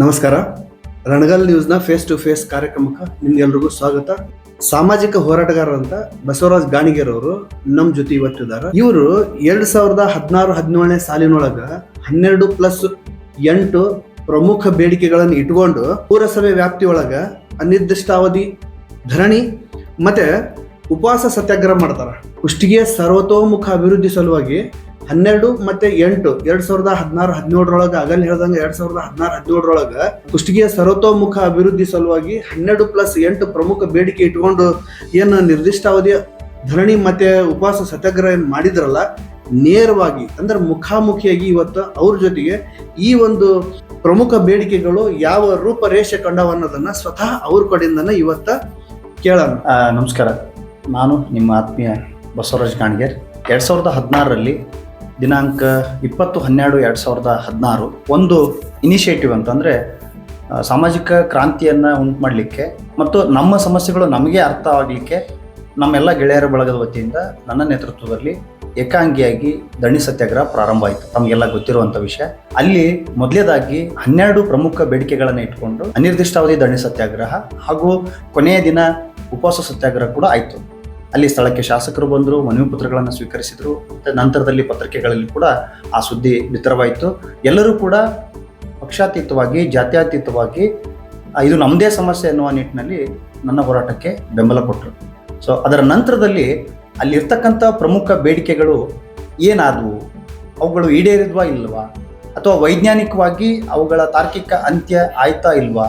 ನಮಸ್ಕಾರ. ರಣಗಲ್ ನ್ಯೂಸ್ನ face to face ಕಾರ್ಯಕ್ರಮಕ್ಕೆ ನಿಮ್ಗೆಲ್ರಿಗೂ ಸ್ವಾಗತ. ಸಾಮಾಜಿಕ ಹೋರಾಟಗಾರರಂತ ಬಸವರಾಜ್ ಗಾಣಿಗೇರ್ ಅವರು ನಮ್ಮ ಜೊತೆ ಇವತ್ತಿದ್ದಾರೆ. ಇವರು ಎರಡ್ ಸಾವಿರದ ಹದಿನಾರು, ಹದಿನೇಳನೇ ಸಾಲಿನೊಳಗ ಹನ್ನೆರಡು ಪ್ಲಸ್ ಎಂಟು ಪ್ರಮುಖ ಬೇಡಿಕೆಗಳನ್ನು ಇಟ್ಕೊಂಡು ಪುರಸಭೆ ವ್ಯಾಪ್ತಿಯೊಳಗ ಅನಿರ್ದಿಷ್ಟಾವಧಿ, ಧರಣಿ ಮತ್ತೆ ಉಪವಾಸ ಸತ್ಯಾಗ್ರಹ ಮಾಡ್ತಾರ. ಕುಷ್ಟಗಿಯ ಸರ್ವತೋಮುಖ ಅಭಿವೃದ್ಧಿ ಸಲುವಾಗಿ ಹನ್ನೆರಡು ಮತ್ತೆ ಎಂಟು, ಎರಡ್ ಸಾವಿರದ ಹದಿನಾರು, ಹದಿನೇಳರೊಳಗೆ ಅಗಲ್ ಹೇಳ್ದಂಗೆ ಎರಡ್ ಸಾವಿರದ ಹದಿನಾರು, ಹದಿನೇಳರೊಳಗ ಕುಷ್ಟಗಿಯ ಸರ್ವತೋಮುಖ ಅಭಿವೃದ್ಧಿ ಸಲುವಾಗಿ ಹನ್ನೆರಡು ಪ್ಲಸ್ ಎಂಟು ಪ್ರಮುಖ ಬೇಡಿಕೆ ಇಟ್ಕೊಂಡು ಏನು ನಿರ್ದಿಷ್ಟ ಅವಧಿಯ ಧರಣಿ ಮತ್ತೆ ಉಪವಾಸ ಸತ್ಯಾಗ್ರಹ ಮಾಡಿದ್ರಲ್ಲ, ನೇರವಾಗಿ ಅಂದ್ರೆ ಮುಖಾಮುಖಿಯಾಗಿ ಇವತ್ತು ಅವ್ರ ಜೊತೆಗೆ ಈ ಒಂದು ಪ್ರಮುಖ ಬೇಡಿಕೆಗಳು ಯಾವ ರೂಪರೇಷೆ ಕಂಡವ ಅನ್ನೋದನ್ನ ಸ್ವತಃ ಅವ್ರ ಕಡೆಯಿಂದನೇ ಇವತ್ತ ಕೇಳೋಣ. ನಮಸ್ಕಾರ. ನಾನು ನಿಮ್ಮ ಆತ್ಮೀಯ ಬಸವರಾಜ್ ಕಾಣ್ಗೇರ್. ಎರಡು ಸಾವಿರದ ಹದಿನಾರರಲ್ಲಿ ದಿನಾಂಕ ಇಪ್ಪತ್ತು, ಹನ್ನೆರಡು, ಎರಡು ಸಾವಿರದ ಹದಿನಾರು. ಒಂದು ಇನಿಷಿಯೇಟಿವ್ ಅಂತಂದರೆ ಸಾಮಾಜಿಕ ಕ್ರಾಂತಿಯನ್ನು ಉಂಟು ಮಾಡಲಿಕ್ಕೆ ಮತ್ತು ನಮ್ಮ ಸಮಸ್ಯೆಗಳು ನಮಗೆ ಅರ್ಥ ಆಗಲಿಕ್ಕೆ ನಮ್ಮೆಲ್ಲ ಗೆಳೆಯರ ಬಳಗದ ವತಿಯಿಂದ ನನ್ನ ನೇತೃತ್ವದಲ್ಲಿ ಏಕಾಂಗಿಯಾಗಿ ದಣಿ ಸತ್ಯಾಗ್ರಹ ಪ್ರಾರಂಭ ಆಯಿತು. ತಮಗೆಲ್ಲ ಗೊತ್ತಿರುವಂಥ ವಿಷಯ. ಅಲ್ಲಿ ಮೊದಲೇದಾಗಿ ಹನ್ನೆರಡು ಪ್ರಮುಖ ಬೇಡಿಕೆಗಳನ್ನು ಇಟ್ಕೊಂಡು ಅನಿರ್ದಿಷ್ಟಾವಧಿ ದಣಿ ಸತ್ಯಾಗ್ರಹ ಹಾಗೂ ಕೊನೆಯ ದಿನ ಉಪವಾಸ ಸತ್ಯಾಗ್ರಹ ಕೂಡ ಆಯಿತು. ಅಲ್ಲಿ ಸ್ಥಳಕ್ಕೆ ಶಾಸಕರು ಬಂದರು, ಮನವಿ ಪತ್ರಗಳನ್ನು ಸ್ವೀಕರಿಸಿದರು, ಮತ್ತು ನಂತರದಲ್ಲಿ ಪತ್ರಿಕೆಗಳಲ್ಲಿ ಕೂಡ ಆ ಸುದ್ದಿ ಬಿತ್ತರವಾಯಿತು. ಎಲ್ಲರೂ ಕೂಡ ಪಕ್ಷಾತೀತವಾಗಿ, ಜಾತ್ಯಾತೀತವಾಗಿ ಇದು ನಮ್ಮದೇ ಸಮಸ್ಯೆ ಎನ್ನುವ ನಿಟ್ಟಿನಲ್ಲಿ ನನ್ನ ಹೋರಾಟಕ್ಕೆ ಬೆಂಬಲ ಕೊಟ್ಟರು ಸೊ ಅದರ ನಂತರದಲ್ಲಿ ಅಲ್ಲಿರ್ತಕ್ಕಂಥ ಪ್ರಮುಖ ಬೇಡಿಕೆಗಳು ಏನಾದವು? ಅವುಗಳು ಈಡೇರಿದ್ವಾ ಇಲ್ವಾ? ಅಥವಾ ವೈಜ್ಞಾನಿಕವಾಗಿ ಅವುಗಳ ತಾರ್ಕಿಕ ಅಂತ್ಯ ಆಯ್ತಾ ಇಲ್ವಾ?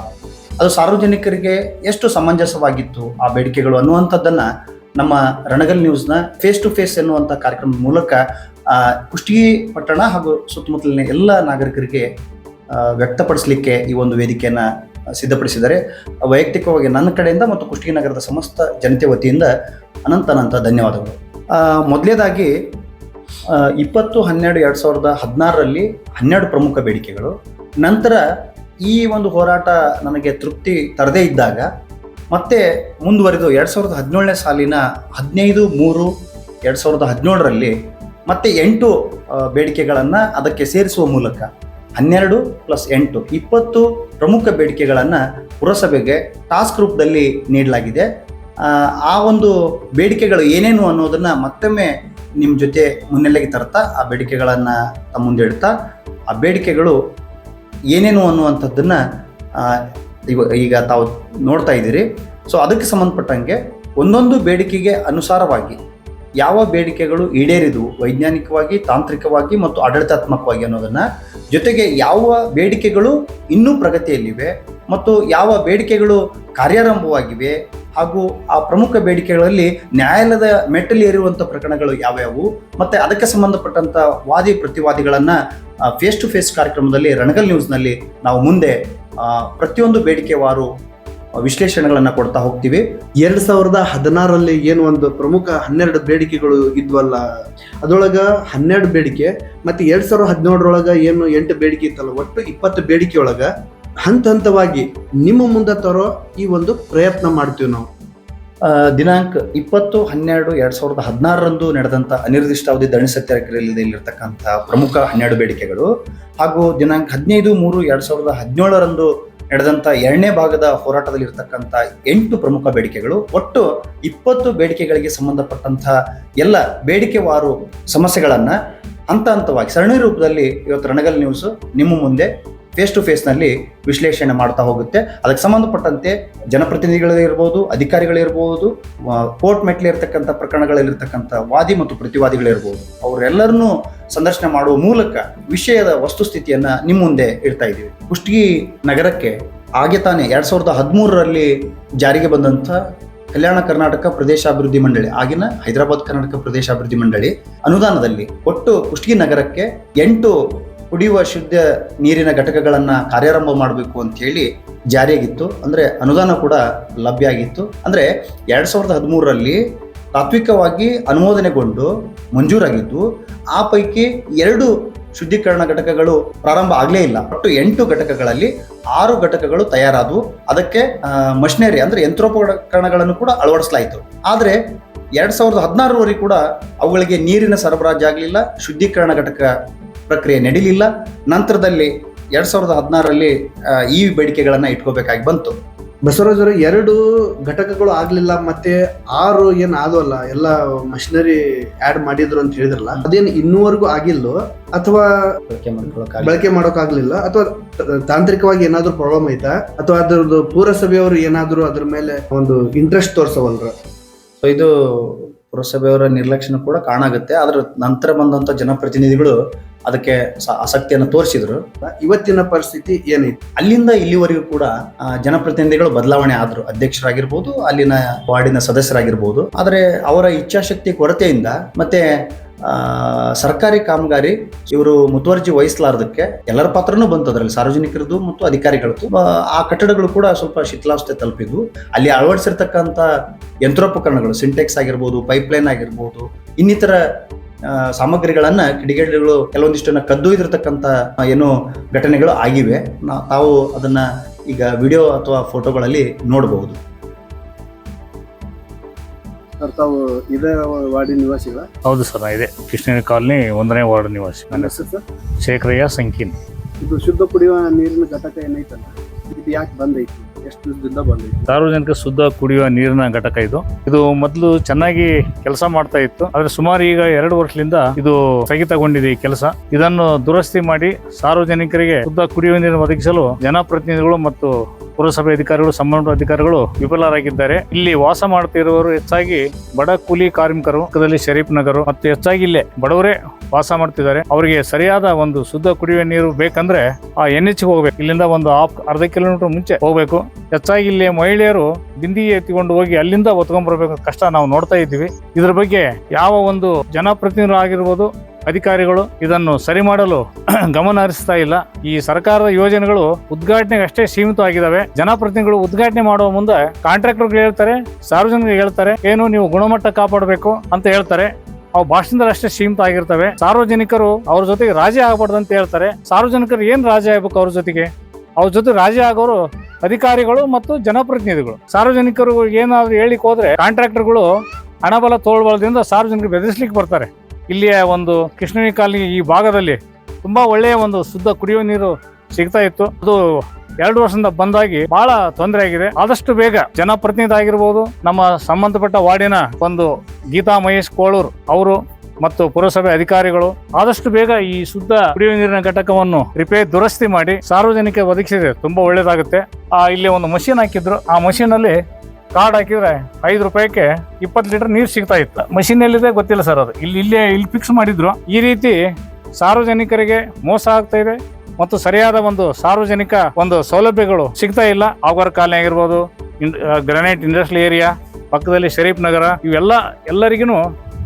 ಅದು ಸಾರ್ವಜನಿಕರಿಗೆ ಎಷ್ಟು ಸಮಂಜಸವಾಗಿತ್ತು ಆ ಬೇಡಿಕೆಗಳು ಅನ್ನುವಂಥದ್ದನ್ನು ನಮ್ಮ ರಣಗಲ್ ನ್ಯೂಸ್ನ ಫೇಸ್ ಟು ಫೇಸ್ ಎನ್ನುವಂಥ ಕಾರ್ಯಕ್ರಮದ ಮೂಲಕ ಕುಷ್ಟಗಿ ಪಟ್ಟಣ ಹಾಗೂ ಸುತ್ತಮುತ್ತಲಿನ ಎಲ್ಲ ನಾಗರಿಕರಿಗೆ ವ್ಯಕ್ತಪಡಿಸಲಿಕ್ಕೆ ಈ ಒಂದು ವೇದಿಕೆಯನ್ನು ಸಿದ್ಧಪಡಿಸಿದ್ದಾರೆ. ವೈಯಕ್ತಿಕವಾಗಿ ನನ್ನ ಕಡೆಯಿಂದ ಮತ್ತು ಕುಷ್ಟಗಿ ನಗರದ ಸಮಸ್ತ ಜನತೆ ವತಿಯಿಂದ ಅನಂತ ಅನಂತ ಧನ್ಯವಾದಗಳು. ಮೊದಲೇದಾಗಿ ಇಪ್ಪತ್ತು, ಹನ್ನೆರಡು, ಎರಡು ಸಾವಿರದ ಹದಿನಾರರಲ್ಲಿ ಹನ್ನೆರಡು ಪ್ರಮುಖ ಬೇಡಿಕೆಗಳು. ನಂತರ ಈ ಒಂದು ಹೋರಾಟ ನನಗೆ ತೃಪ್ತಿ ತರದೇ ಇದ್ದಾಗ ಮತ್ತೆ ಮುಂದುವರೆದು ಎರಡು ಸಾವಿರದ ಹದಿನೇಳನೇ ಸಾಲಿನ ಹದಿನೈದು ಮೂರು ಎರಡು ಸಾವಿರದ ಹದಿನೇಳರಲ್ಲಿ ಮತ್ತೆ ಎಂಟು ಬೇಡಿಕೆಗಳನ್ನು ಅದಕ್ಕೆ ಸೇರಿಸುವ ಮೂಲಕ ಹನ್ನೆರಡು ಪ್ಲಸ್ ಎಂಟು ಇಪ್ಪತ್ತು ಪ್ರಮುಖ ಬೇಡಿಕೆಗಳನ್ನು ಪುರಸಭೆಗೆ ಟಾಸ್ಕ್ ರೂಪದಲ್ಲಿ ನೀಡಲಾಗಿದೆ. ಆ, ಒಂದು ಬೇಡಿಕೆಗಳು ಏನೇನು ಅನ್ನೋದನ್ನು ಮತ್ತೊಮ್ಮೆ ನಿಮ್ಮ ಜೊತೆ ಮುನ್ನೆಲೆಗೆ ತರ್ತಾ ಆ ಬೇಡಿಕೆಗಳನ್ನು ತಮ್ಮ ಮುಂದೆ ಇಡ್ತಾ ಆ ಬೇಡಿಕೆಗಳು ಏನೇನು ಅನ್ನುವಂಥದ್ದನ್ನು ಇವ ಈಗ ತಾವು ನೋಡ್ತಾ ಇದ್ದೀರಿ. ಸೊ ಅದಕ್ಕೆ ಸಂಬಂಧಪಟ್ಟಂಗೆ ಒಂದೊಂದು ಬೇಡಿಕೆಗೆ ಅನುಸಾರವಾಗಿ ಯಾವ ಬೇಡಿಕೆಗಳು ಈಡೇರಿದವು? ವೈಜ್ಞಾನಿಕವಾಗಿ, ತಾಂತ್ರಿಕವಾಗಿ ಮತ್ತು ಆಡಳಿತಾತ್ಮಕವಾಗಿ ಅನ್ನೋದನ್ನು ಜೊತೆಗೆ ಯಾವ ಬೇಡಿಕೆಗಳು ಇನ್ನೂ ಪ್ರಗತಿಯಲ್ಲಿವೆ? ಮತ್ತು ಯಾವ ಬೇಡಿಕೆಗಳು ಕಾರ್ಯಾರಂಭವಾಗಿವೆ ಹಾಗೂ ಆ ಪ್ರಮುಖ ಬೇಡಿಕೆಗಳಲ್ಲಿ ನ್ಯಾಯಾಲಯದ ಮೆಟ್ಟಲು ಏರಿರುವಂಥ ಪ್ರಕರಣಗಳು ಯಾವ್ಯಾವು ಮತ್ತು ಅದಕ್ಕೆ ಸಂಬಂಧಪಟ್ಟಂಥ ವಾದಿ ಪ್ರತಿವಾದಿಗಳನ್ನು ಫೇಸ್ ಟು ಫೇಸ್ ಕಾರ್ಯಕ್ರಮದಲ್ಲಿ ರಣಗಲ್ ನ್ಯೂಸ್ನಲ್ಲಿ ನಾವು ಮುಂದೆ ಪ್ರತಿಯೊಂದು ಬೇಡಿಕೆವಾರು ವಿಶ್ಲೇಷಣೆಗಳನ್ನು ಕೊಡ್ತಾ ಹೋಗ್ತೀವಿ. ಎರಡು ಸಾವಿರದ ಹದಿನಾರಲ್ಲಿ ಏನು ಒಂದು ಪ್ರಮುಖ ಹನ್ನೆರಡು ಬೇಡಿಕೆಗಳು ಇದ್ವಲ್ಲ ಅದರೊಳಗೆ ಹನ್ನೆರಡು ಬೇಡಿಕೆ ಮತ್ತೆ ಎರಡು ಸಾವಿರದ ಹದಿನೇಳರೊಳಗೆ ಏನು ಎಂಟು ಬೇಡಿಕೆ ಇತ್ತಲ್ಲ, ಒಟ್ಟು ಇಪ್ಪತ್ತು ಬೇಡಿಕೆಯೊಳಗೆ ಹಂತ ಹಂತವಾಗಿ ನಿಮ್ಮ ಮುಂದೆ ತರೋ ಈ ಒಂದು ಪ್ರಯತ್ನ ಮಾಡ್ತೀವಿ ನಾವು. ದಿನಾಂಕ ಇಪ್ಪತ್ತು, ಹನ್ನೆರಡು, ಎರಡು ಸಾವಿರದ ಹದಿನಾರರಂದು ನಡೆದಂಥ ಅನಿರ್ದಿಷ್ಟಾವಧಿ ದಣಿ ಸತ್ಯಾಗ್ರಹದಲ್ಲಿರ್ತಕ್ಕಂಥ ಪ್ರಮುಖ ಹನ್ನೆರಡು ಬೇಡಿಕೆಗಳು ಹಾಗೂ ದಿನಾಂಕ ಹದಿನೈದು, ಮೂರು, ಎರಡು ಸಾವಿರದ ಹದಿನೇಳರಂದು ನಡೆದಂಥ ಎರಡನೇ ಭಾಗದ ಹೋರಾಟದಲ್ಲಿರ್ತಕ್ಕಂಥ ಎಂಟು ಪ್ರಮುಖ ಬೇಡಿಕೆಗಳು. ಒಟ್ಟು ಇಪ್ಪತ್ತು ಬೇಡಿಕೆಗಳಿಗೆ ಸಂಬಂಧಪಟ್ಟಂಥ ಎಲ್ಲ ಬೇಡಿಕೆವಾರು ಸಮಸ್ಯೆಗಳನ್ನು ಹಂತ ಹಂತವಾಗಿ ಸರಣಿ ರೂಪದಲ್ಲಿ ಇವತ್ತು ರಣಗಲ್ ನ್ಯೂಸ್ ನಿಮ್ಮ ಮುಂದೆ ಫೇಸ್ ಟು ಫೇಸ್ನಲ್ಲಿ ವಿಶ್ಲೇಷಣೆ ಮಾಡ್ತಾ ಹೋಗುತ್ತೆ. ಅದಕ್ಕೆ ಸಂಬಂಧಪಟ್ಟಂತೆ ಜನಪ್ರತಿನಿಧಿಗಳಿರ್ಬೋದು ಅಧಿಕಾರಿಗಳಿರ್ಬೋದು ಕೋರ್ಟ್ ಮೆಟ್ಲಿರ್ತಕ್ಕಂಥ ಪ್ರಕರಣಗಳಲ್ಲಿರ್ತಕ್ಕಂಥ ವಾದಿ ಮತ್ತು ಪ್ರತಿವಾದಿಗಳಿರ್ಬೋದು ಅವರೆಲ್ಲರನ್ನೂ ಸಂದರ್ಶನ ಮಾಡುವ ಮೂಲಕ ವಿಷಯದ ವಸ್ತುಸ್ಥಿತಿಯನ್ನು ನಿಮ್ಮ ಮುಂದೆ ಇಡ್ತಾ ಇದ್ದೀವಿ. ಕುಷ್ಟಗಿ ನಗರಕ್ಕೆ ಹಾಗೆ ತಾನೇ ಎರಡು ಸಾವಿರದ ಹದಿಮೂರರಲ್ಲಿ ಜಾರಿಗೆ ಬಂದಂಥ ಕಲ್ಯಾಣ ಕರ್ನಾಟಕ ಪ್ರದೇಶಾಭಿವೃದ್ಧಿ ಮಂಡಳಿ, ಆಗಿನ ಹೈದರಾಬಾದ್ ಕರ್ನಾಟಕ ಪ್ರದೇಶಾಭಿವೃದ್ಧಿ ಮಂಡಳಿ ಅನುದಾನದಲ್ಲಿ ಒಟ್ಟು ಕುಷ್ಟಗಿ ನಗರಕ್ಕೆ ಎಂಟು ಕುಡಿಯುವ ಶುದ್ಧ ನೀರಿನ ಘಟಕಗಳನ್ನು ಕಾರ್ಯಾರಂಭ ಮಾಡಬೇಕು ಅಂತ ಹೇಳಿ ಜಾರಿಯಾಗಿತ್ತು. ಅಂದರೆ ಅನುದಾನ ಕೂಡ ಲಭ್ಯ ಆಗಿತ್ತು. ಅಂದರೆ ಎರಡು ಸಾವಿರದ ಹದಿಮೂರರಲ್ಲಿ ತಾತ್ವಿಕವಾಗಿ ಅನುಮೋದನೆಗೊಂಡು ಮಂಜೂರಾಗಿದ್ದು, ಆ ಪೈಕಿ ಎರಡು ಶುದ್ಧೀಕರಣ ಘಟಕಗಳು ಪ್ರಾರಂಭ ಆಗಲೇ ಇಲ್ಲ. ಒಟ್ಟು ಎಂಟು ಘಟಕಗಳಲ್ಲಿ ಆರು ಘಟಕಗಳು ತಯಾರಾದವು. ಅದಕ್ಕೆ ಮಷಿನರಿ ಅಂದರೆ ಯಂತ್ರೋಪಕರಣಗಳನ್ನು ಕೂಡ ಅಳವಡಿಸಲಾಯಿತು. ಆದರೆ ಎರಡು ಸಾವಿರದ ಹದಿನಾರರವರೆಗೆ ಕೂಡ ಅವುಗಳಿಗೆ ನೀರಿನ ಸರಬರಾಜು ಆಗಲಿಲ್ಲ ಶುದ್ಧೀಕರಣ ಘಟಕ ಪ್ರಕ್ರಿಯೆ ನಡೀಲಿಲ್ಲ. ನಂತರದಲ್ಲಿ ಎರಡ್ ಸಾವಿರದ ಹದಿನಾರರಲ್ಲಿ ಈ ಬೇಡಿಕೆಗಳನ್ನು ಇಟ್ಕೋಬೇಕಾಗಿ ಬಂತು. ಬಸವರಾಜ್ ಅವರು ಎರಡು ಘಟಕಗಳು ಆಗಲಿಲ್ಲ ಮತ್ತೆ ಆರು ಏನು ಆದವಲ್ಲ ಎಲ್ಲ ಮಷಿನರಿ ಆಡ್ ಮಾಡಿದ್ರು ಅಂತ ಹೇಳಿದ್ರಲ್ಲ ಅದೇನು ಇನ್ನೂವರೆಗೂ ಆಗಿಲ್ಲೋ ಅಥವಾ ಬಳಕೆ ಮಾಡೋಕ್ಕಾಗಲಿಲ್ಲ ಅಥವಾ ತಾಂತ್ರಿಕವಾಗಿ ಏನಾದರೂ ಪ್ರಾಬ್ಲಮ್ ಐತಾ? ಅಥವಾ ಅದ್ರದ್ದು ಪುರಸಭೆಯವರು ಏನಾದರೂ ಅದ್ರ ಮೇಲೆ ಒಂದು ಇಂಟ್ರೆಸ್ಟ್ ತೋರ್ಸವಲ್ರ? ಸೊ ಇದು ಪುರಸಭೆಯವರ ನಿರ್ಲಕ್ಷ್ಯ ಕೂಡ ಕಾಣಾಗುತ್ತೆ. ಅದರ ನಂತರ ಬಂದಂತ ಜನಪ್ರತಿನಿಧಿಗಳು ಅದಕ್ಕೆ ಆಸಕ್ತಿಯನ್ನು ತೋರಿಸಿದ್ರು. ಇವತ್ತಿನ ಪರಿಸ್ಥಿತಿ ಏನಿತ್ತು? ಅಲ್ಲಿಂದ ಇಲ್ಲಿವರೆಗೂ ಕೂಡ ಜನಪ್ರತಿನಿಧಿಗಳು ಬದಲಾವಣೆ ಆದ್ರು. ಅಧ್ಯಕ್ಷರಾಗಿರ್ಬೋದು ಅಲ್ಲಿನ ವಾರ್ಡಿನ ಸದಸ್ಯರಾಗಿರ್ಬೋದು. ಆದರೆ ಅವರ ಇಚ್ಛಾಶಕ್ತಿ ಕೊರತೆಯಿಂದ ಮತ್ತೆ ಸರ್ಕಾರಿ ಕಾಮಗಾರಿ ಇವರು ಮುತುವರ್ಜಿ ವಹಿಸಲಾರದಕ್ಕೆ ಎಲ್ಲರ ಪಾತ್ರನೂ ಬಂತು ಅದರಲ್ಲಿ ಸಾರ್ವಜನಿಕರದ್ದು ಮತ್ತು ಅಧಿಕಾರಿಗಳದ್ದು. ಆ, ಕಟ್ಟಡಗಳು ಕೂಡ ಸ್ವಲ್ಪ ಶಿಥಿಲಾವಸ್ಥೆ ತಲುಪಿದ್ವು. ಅಲ್ಲಿ ಅಳವಡಿಸಿರ್ತಕ್ಕಂಥ ಯಂತ್ರೋಪಕರಣಗಳು ಸಿಂಟೆಕ್ಸ್ ಆಗಿರ್ಬೋದು ಪೈಪ್ಲೈನ್ ಆಗಿರ್ಬೋದು ಇನ್ನಿತರ ಸಾಮಗ್ರಿಗಳನ್ನ ಕಿಡಿಗೇಡಿಗಳು ಕೆಲವೊಂದಿಷ್ಟನ್ನ ಕದ್ದೊಯ್ದಿರ್ತಕ್ಕಂಥ ಏನು ಘಟನೆಗಳು ಆಗಿವೆ. ತಾವು ಅದನ್ನ ಈಗ ವಿಡಿಯೋ ಅಥವಾ ಫೋಟೋಗಳಲ್ಲಿ ನೋಡಬಹುದು. ಸರ್ ತಾವು ಇದೇ ವಾರ್ಡಿನ ನಿವಾಸಿಗಳ? ಹೌದು ಸರ್ ಇದೆ ಕೃಷ್ಣಗಿರಿ ಕಾಲನಿ ಒಂದನೇ ವಾರ್ಡ್ ನಿವಾಸಿ. ನನ್ನ ಹೆಸರು ಸರ್? ಶೇಖರಯ್ಯ ಸಂಕೀನ್ ಇದು ಶುದ್ಧ ಕುಡಿಯುವ ನೀರಿನ ಘಟಕ ಏನೈತಲ್ಲ? ಇದು ಯಾಕೆ ಬಂದೈತಿ? ಸಾರ್ವಜನಿಕ ಶುದ್ಧ ಕುಡಿಯುವ ನೀರಿನ ಘಟಕ ಇದು. ಇದು ಮೊದಲು ಚೆನ್ನಾಗಿ ಕೆಲಸ ಮಾಡ್ತಾ ಇತ್ತು. ಆದ್ರೆ ಸುಮಾರು ಈಗ ಎರಡು ವರ್ಷದಿಂದ ಇದು ಸ್ಥಗಿತಗೊಂಡಿದೆ ಈ ಕೆಲಸ. ಇದನ್ನು ದುರಸ್ತಿ ಮಾಡಿ ಸಾರ್ವಜನಿಕರಿಗೆ ಶುದ್ಧ ಕುಡಿಯುವ ನೀರನ್ನು ಒದಗಿಸಲು ಜನಪ್ರತಿನಿಧಿಗಳು ಮತ್ತು ಪುರಸಭೆ ಅಧಿಕಾರಿಗಳು ಸಂಬಂಧ ಅಧಿಕಾರಿಗಳು ವಿಫಲರಾಗಿದ್ದಾರೆ. ಇಲ್ಲಿ ವಾಸ ಮಾಡುತ್ತಿರುವವರು ಹೆಚ್ಚಾಗಿ ಬಡ ಕೂಲಿ ಕಾರ್ಮಿಕರು ಶರೀಫ್ ನಗರ ಮತ್ತು ಹೆಚ್ಚಾಗಿ ಇಲ್ಲೇ ಬಡವರೇ ವಾಸ ಮಾಡ್ತಿದ್ದಾರೆ. ಅವರಿಗೆ ಸರಿಯಾದ ಒಂದು ಶುದ್ಧ ಕುಡಿಯುವ ನೀರು ಬೇಕಂದ್ರೆ ಆ ಎನ್ ಎಚ್ ಹೋಗ್ಬೇಕು. ಇಲ್ಲಿಂದ ಒಂದು ಹಾಫ್ ಅರ್ಧ ಕಿಲೋಮೀಟರ್ ಮುಂಚೆ ಹೋಗ್ಬೇಕು. ಹೆಚ್ಚಾಗಿ ಇಲ್ಲಿ ಮಹಿಳೆಯರು ಬಿಂದಿ ಎತ್ತಿಕೊಂಡು ಹೋಗಿ ಅಲ್ಲಿಂದ ಹೊತ್ಕೊಂಡ್ಬರ್ಬೇಕು ಕಷ್ಟ ನಾವು ನೋಡ್ತಾ ಇದ್ದೀವಿ. ಇದ್ರ ಬಗ್ಗೆ ಯಾವ ಒಂದು ಜನಪ್ರತಿನಿಧಿಗಳು ಆಗಿರ್ಬೋದು ಅಧಿಕಾರಿಗಳು ಇದನ್ನು ಸರಿ ಮಾಡಲು ಗಮನ ಹರಿಸ್ತಾ ಇಲ್ಲ. ಈ ಸರ್ಕಾರದ ಯೋಜನೆಗಳು ಉದ್ಘಾಟನೆಗೆ ಅಷ್ಟೇ ಸೀಮಿತವಾಗಿದ್ದಾವೆ. ಜನಪ್ರತಿನಿಧಿಗಳು ಉದ್ಘಾಟನೆ ಮಾಡುವ ಮುಂದೆ ಕಾಂಟ್ರಾಕ್ಟರ್ಗಳು ಹೇಳ್ತಾರೆ ಸಾರ್ವಜನಿಕರಿಗೆ ಹೇಳ್ತಾರೆ, ಏನು ನೀವು ಗುಣಮಟ್ಟ ಕಾಪಾಡಬೇಕು ಅಂತ ಹೇಳ್ತಾರೆ. ಅವು ಭಾಷಣದಲ್ಲಿ ಅಷ್ಟೇ ಸೀಮಿತ ಆಗಿರ್ತವೆ ಸಾರ್ವಜನಿಕರು ಅವ್ರ ಜೊತೆಗೆ ರಾಜಿ ಆಗಬಾರ್ದು ಅಂತ ಹೇಳ್ತಾರೆ. ಸಾರ್ವಜನಿಕರು ಏನು ರಾಜಿ ಆಗ್ಬೇಕು ಅವ್ರ ಜೊತೆಗೆ? ಅವ್ರ ಜೊತೆ ರಾಜಿ ಆಗೋರು ಅಧಿಕಾರಿಗಳು ಮತ್ತು ಜನಪ್ರತಿನಿಧಿಗಳು. ಸಾರ್ವಜನಿಕರು ಏನಾದ್ರು ಹೇಳಿಕ್ ಹೋದ್ರೆ ಕಾಂಟ್ರಾಕ್ಟರ್ಗಳು ಹಣಬಲ ತೋಳ್ಬಲದಿಂದ ಸಾರ್ವಜನಿಕರು ಬೆದರಿಸ್ಲಿಕ್ಕೆ ಬರ್ತಾರೆ. ಇಲ್ಲಿಯ ಒಂದು ಕೃಷ್ಣನಿ ಕಾಲನಿ ಈ ಭಾಗದಲ್ಲಿ ತುಂಬ ಒಳ್ಳೆಯ ಒಂದು ಶುದ್ಧ ಕುಡಿಯುವ ನೀರು ಸಿಗ್ತಾ ಇತ್ತು. ಅದು ಎರಡು ವರ್ಷದಿಂದ ಬಂದಾಗಿ ಬಹಳ ತೊಂದರೆ ಆಗಿದೆ. ಆದಷ್ಟು ಬೇಗ ಜನಪ್ರತಿನಿಧಿ ಆಗಿರ್ಬೋದು, ನಮ್ಮ ಸಂಬಂಧಪಟ್ಟ ವಾರ್ಡಿನ ಒಂದು ಗೀತಾ ಮಹೇಶ್ ಕೋಳೂರ್ ಅವರು ಮತ್ತು ಪುರಸಭೆ ಅಧಿಕಾರಿಗಳು ಆದಷ್ಟು ಬೇಗ ಈ ಶುದ್ಧ ಕುಡಿಯುವ ನೀರಿನ ಘಟಕವನ್ನು ರಿಪೇರ್ ದುರಸ್ತಿ ಮಾಡಿ ಸಾರ್ವಜನಿಕ ಒದಗಿಸಿದ್ರೆ ತುಂಬಾ ಒಳ್ಳೇದಾಗುತ್ತೆ ಆ, ಇಲ್ಲಿ ಒಂದು ಮಷೀನ್ ಹಾಕಿದ್ರು. ಆ ಮಷೀನ್ ಅಲ್ಲಿ ಕಾರ್ಡ್ ಹಾಕಿದ್ರೆ ಐದು ರೂಪಾಯಿಗೆ ಇಪ್ಪತ್ತು ಲೀಟರ್ ನೀರು ಸಿಗ್ತಾ ಇತ್ತು. ಮಷಿನ್ ಎಲ್ಲಿದೆ ಗೊತ್ತಿಲ್ಲ ಸರ್ ಅದು. ಇಲ್ಲಿ, ಇಲ್ಲೇ, ಇಲ್ಲಿ ಫಿಕ್ಸ್ ಮಾಡಿದ್ರು. ಈ ರೀತಿ ಸಾರ್ವಜನಿಕರಿಗೆ ಮೋಸ ಆಗ್ತಾ ಇದೆ ಮತ್ತು ಸರಿಯಾದ ಒಂದು ಸಾರ್ವಜನಿಕ ಒಂದು ಸೌಲಭ್ಯಗಳು ಸಿಗ್ತಾ ಇಲ್ಲ. ಅವರ ಕಾಲನಿ ಆಗಿರ್ಬೋದು ಗ್ರಾನೈಟ್ ಇಂಡಸ್ಟ್ರಿಯಲ್ ಏರಿಯಾ ಪಕ್ಕದಲ್ಲಿ ಶರೀಫ್ ನಗರ, ಇವೆಲ್ಲ ಎಲ್ಲರಿಗೂ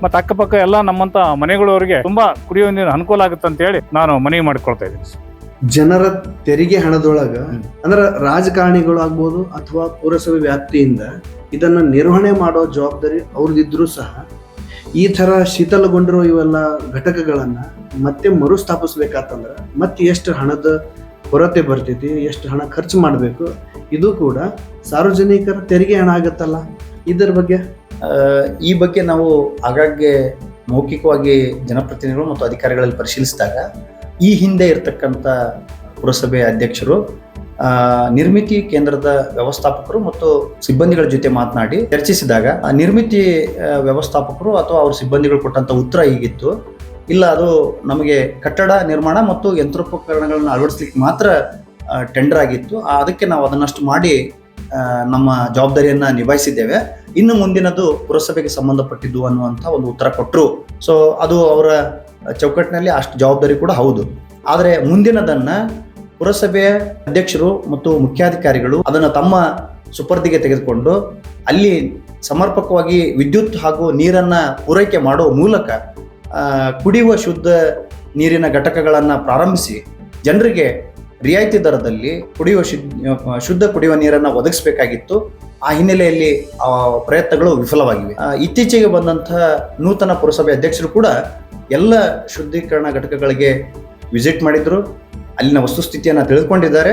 ಮತ್ತು ಅಕ್ಕಪಕ್ಕ ಎಲ್ಲ ನಮ್ಮಂತ ಮನೆಗಳವರಿಗೆ ತುಂಬಾ ಕುಡಿಯುವ ನೀರು ಅನುಕೂಲ ಆಗುತ್ತೆ ಅಂತ ಹೇಳಿ ನಾನು ಮನವಿ ಮಾಡಿಕೊಳ್ತಾ ಇದ್ದೀನಿ ಜನರ ತೆರಿಗೆ ಹಣದೊಳಗ ಅಂದ್ರೆ ರಾಜಕಾರಣಿಗಳು ಆಗ್ಬೋದು ಅಥವಾ ಪುರಸಭೆ ವ್ಯಾಪ್ತಿಯಿಂದ ಇದನ್ನ ನಿರ್ವಹಣೆ ಮಾಡೋ ಜವಾಬ್ದಾರಿ ಅವ್ರದಿದ್ರು ಸಹ ಈ ತರ ಶೀತಲಗೊಂಡಿರೋ ಇವೆಲ್ಲ ಘಟಕಗಳನ್ನ ಮತ್ತೆ ಮರುಸ್ಥಾಪಿಸ್ಬೇಕಾತಂದ್ರ ಮತ್ತೆ ಎಷ್ಟು ಹಣದ ಕೊರತೆ ಬರ್ತೈತಿ ಎಷ್ಟು ಹಣ ಖರ್ಚು ಮಾಡಬೇಕು ಇದು ಕೂಡ ಸಾರ್ವಜನಿಕರ ತೆರಿಗೆ ಹಣ ಆಗತ್ತಲ್ಲ. ಇದರ ಬಗ್ಗೆ? ಈ ಬಗ್ಗೆ ನಾವು ಆಗಾಗ್ಗೆ ಮೌಖಿಕವಾಗಿ ಜನಪ್ರತಿನಿಧಿಗಳು ಮತ್ತು ಅಧಿಕಾರಿಗಳಲ್ಲಿ ಪರಿಶೀಲಿಸಿದಾಗ ಈ ಹಿಂದೆ ಇರತಕ್ಕಂಥ ಪುರಸಭೆ ಅಧ್ಯಕ್ಷರು ನಿರ್ಮಿತಿ ಕೇಂದ್ರದ ವ್ಯವಸ್ಥಾಪಕರು ಮತ್ತು ಸಿಬ್ಬಂದಿಗಳ ಜೊತೆ ಮಾತನಾಡಿ ಚರ್ಚಿಸಿದಾಗ, ಆ, ನಿರ್ಮಿತಿ ವ್ಯವಸ್ಥಾಪಕರು ಅಥವಾ ಅವ್ರ ಸಿಬ್ಬಂದಿಗಳು ಕೊಟ್ಟಂತ ಉತ್ತರ ಹೀಗಿತ್ತು. ಇಲ್ಲ, ಅದು ನಮಗೆ ಕಟ್ಟಡ ನಿರ್ಮಾಣ ಮತ್ತು ಯಂತ್ರೋಪಕರಣಗಳನ್ನು ಅಳವಡಿಸ್ಲಿಕ್ಕೆ ಮಾತ್ರ ಟೆಂಡರ್ ಆಗಿತ್ತು. ಅದಕ್ಕೆ ನಾವು ಅದನ್ನಷ್ಟು ಮಾಡಿ ನಮ್ಮ ಜವಾಬ್ದಾರಿಯನ್ನು ನಿಭಾಯಿಸಿದ್ದೇವೆ. ಇನ್ನು ಮುಂದಿನದು ಪುರಸಭೆಗೆ ಸಂಬಂಧಪಟ್ಟಿದ್ದು ಅನ್ನುವಂಥ ಒಂದು ಉತ್ತರ ಕೊಟ್ಟರು ಸೊ ಅದು ಅವರ ಚೌಕಟ್ಟಿನಲ್ಲಿ ಅಷ್ಟು ಜವಾಬ್ದಾರಿ ಕೂಡ ಹೌದು. ಆದರೆ ಮುಂದಿನದನ್ನ ಪುರಸಭೆಯ ಅಧ್ಯಕ್ಷರು ಮತ್ತು ಮುಖ್ಯಾಧಿಕಾರಿಗಳು ಅದನ್ನು ತಮ್ಮ ಸುಪರ್ದಿಗೆ ತೆಗೆದುಕೊಂಡು ಅಲ್ಲಿ ಸಮರ್ಪಕವಾಗಿ ವಿದ್ಯುತ್ ಹಾಗೂ ನೀರನ್ನ ಪೂರೈಕೆ ಮಾಡುವ ಮೂಲಕ ಕುಡಿಯುವ ಶುದ್ಧ ನೀರಿನ ಘಟಕಗಳನ್ನು ಪ್ರಾರಂಭಿಸಿ ಜನರಿಗೆ ರಿಯಾಯಿತಿ ದರದಲ್ಲಿ ಕುಡಿಯುವ ಶುದ್ಧ ಕುಡಿಯುವ ನೀರನ್ನು ಒದಗಿಸಬೇಕಾಗಿತ್ತು. ಆ ಹಿನ್ನೆಲೆಯಲ್ಲಿ ಪ್ರಯತ್ನಗಳು ವಿಫಲವಾಗಿವೆ. ಇತ್ತೀಚೆಗೆ ಬಂದಂತಹ ನೂತನ ಪುರಸಭೆ ಅಧ್ಯಕ್ಷರು ಕೂಡ ಎಲ್ಲ ಶುದ್ಧೀಕರಣ ಘಟಕಗಳಿಗೆ ವಿಸಿಟ್ ಮಾಡಿದ್ರು. ಅಲ್ಲಿನ ವಸ್ತುಸ್ಥಿತಿಯನ್ನು ತಿಳಿದುಕೊಂಡಿದ್ದಾರೆ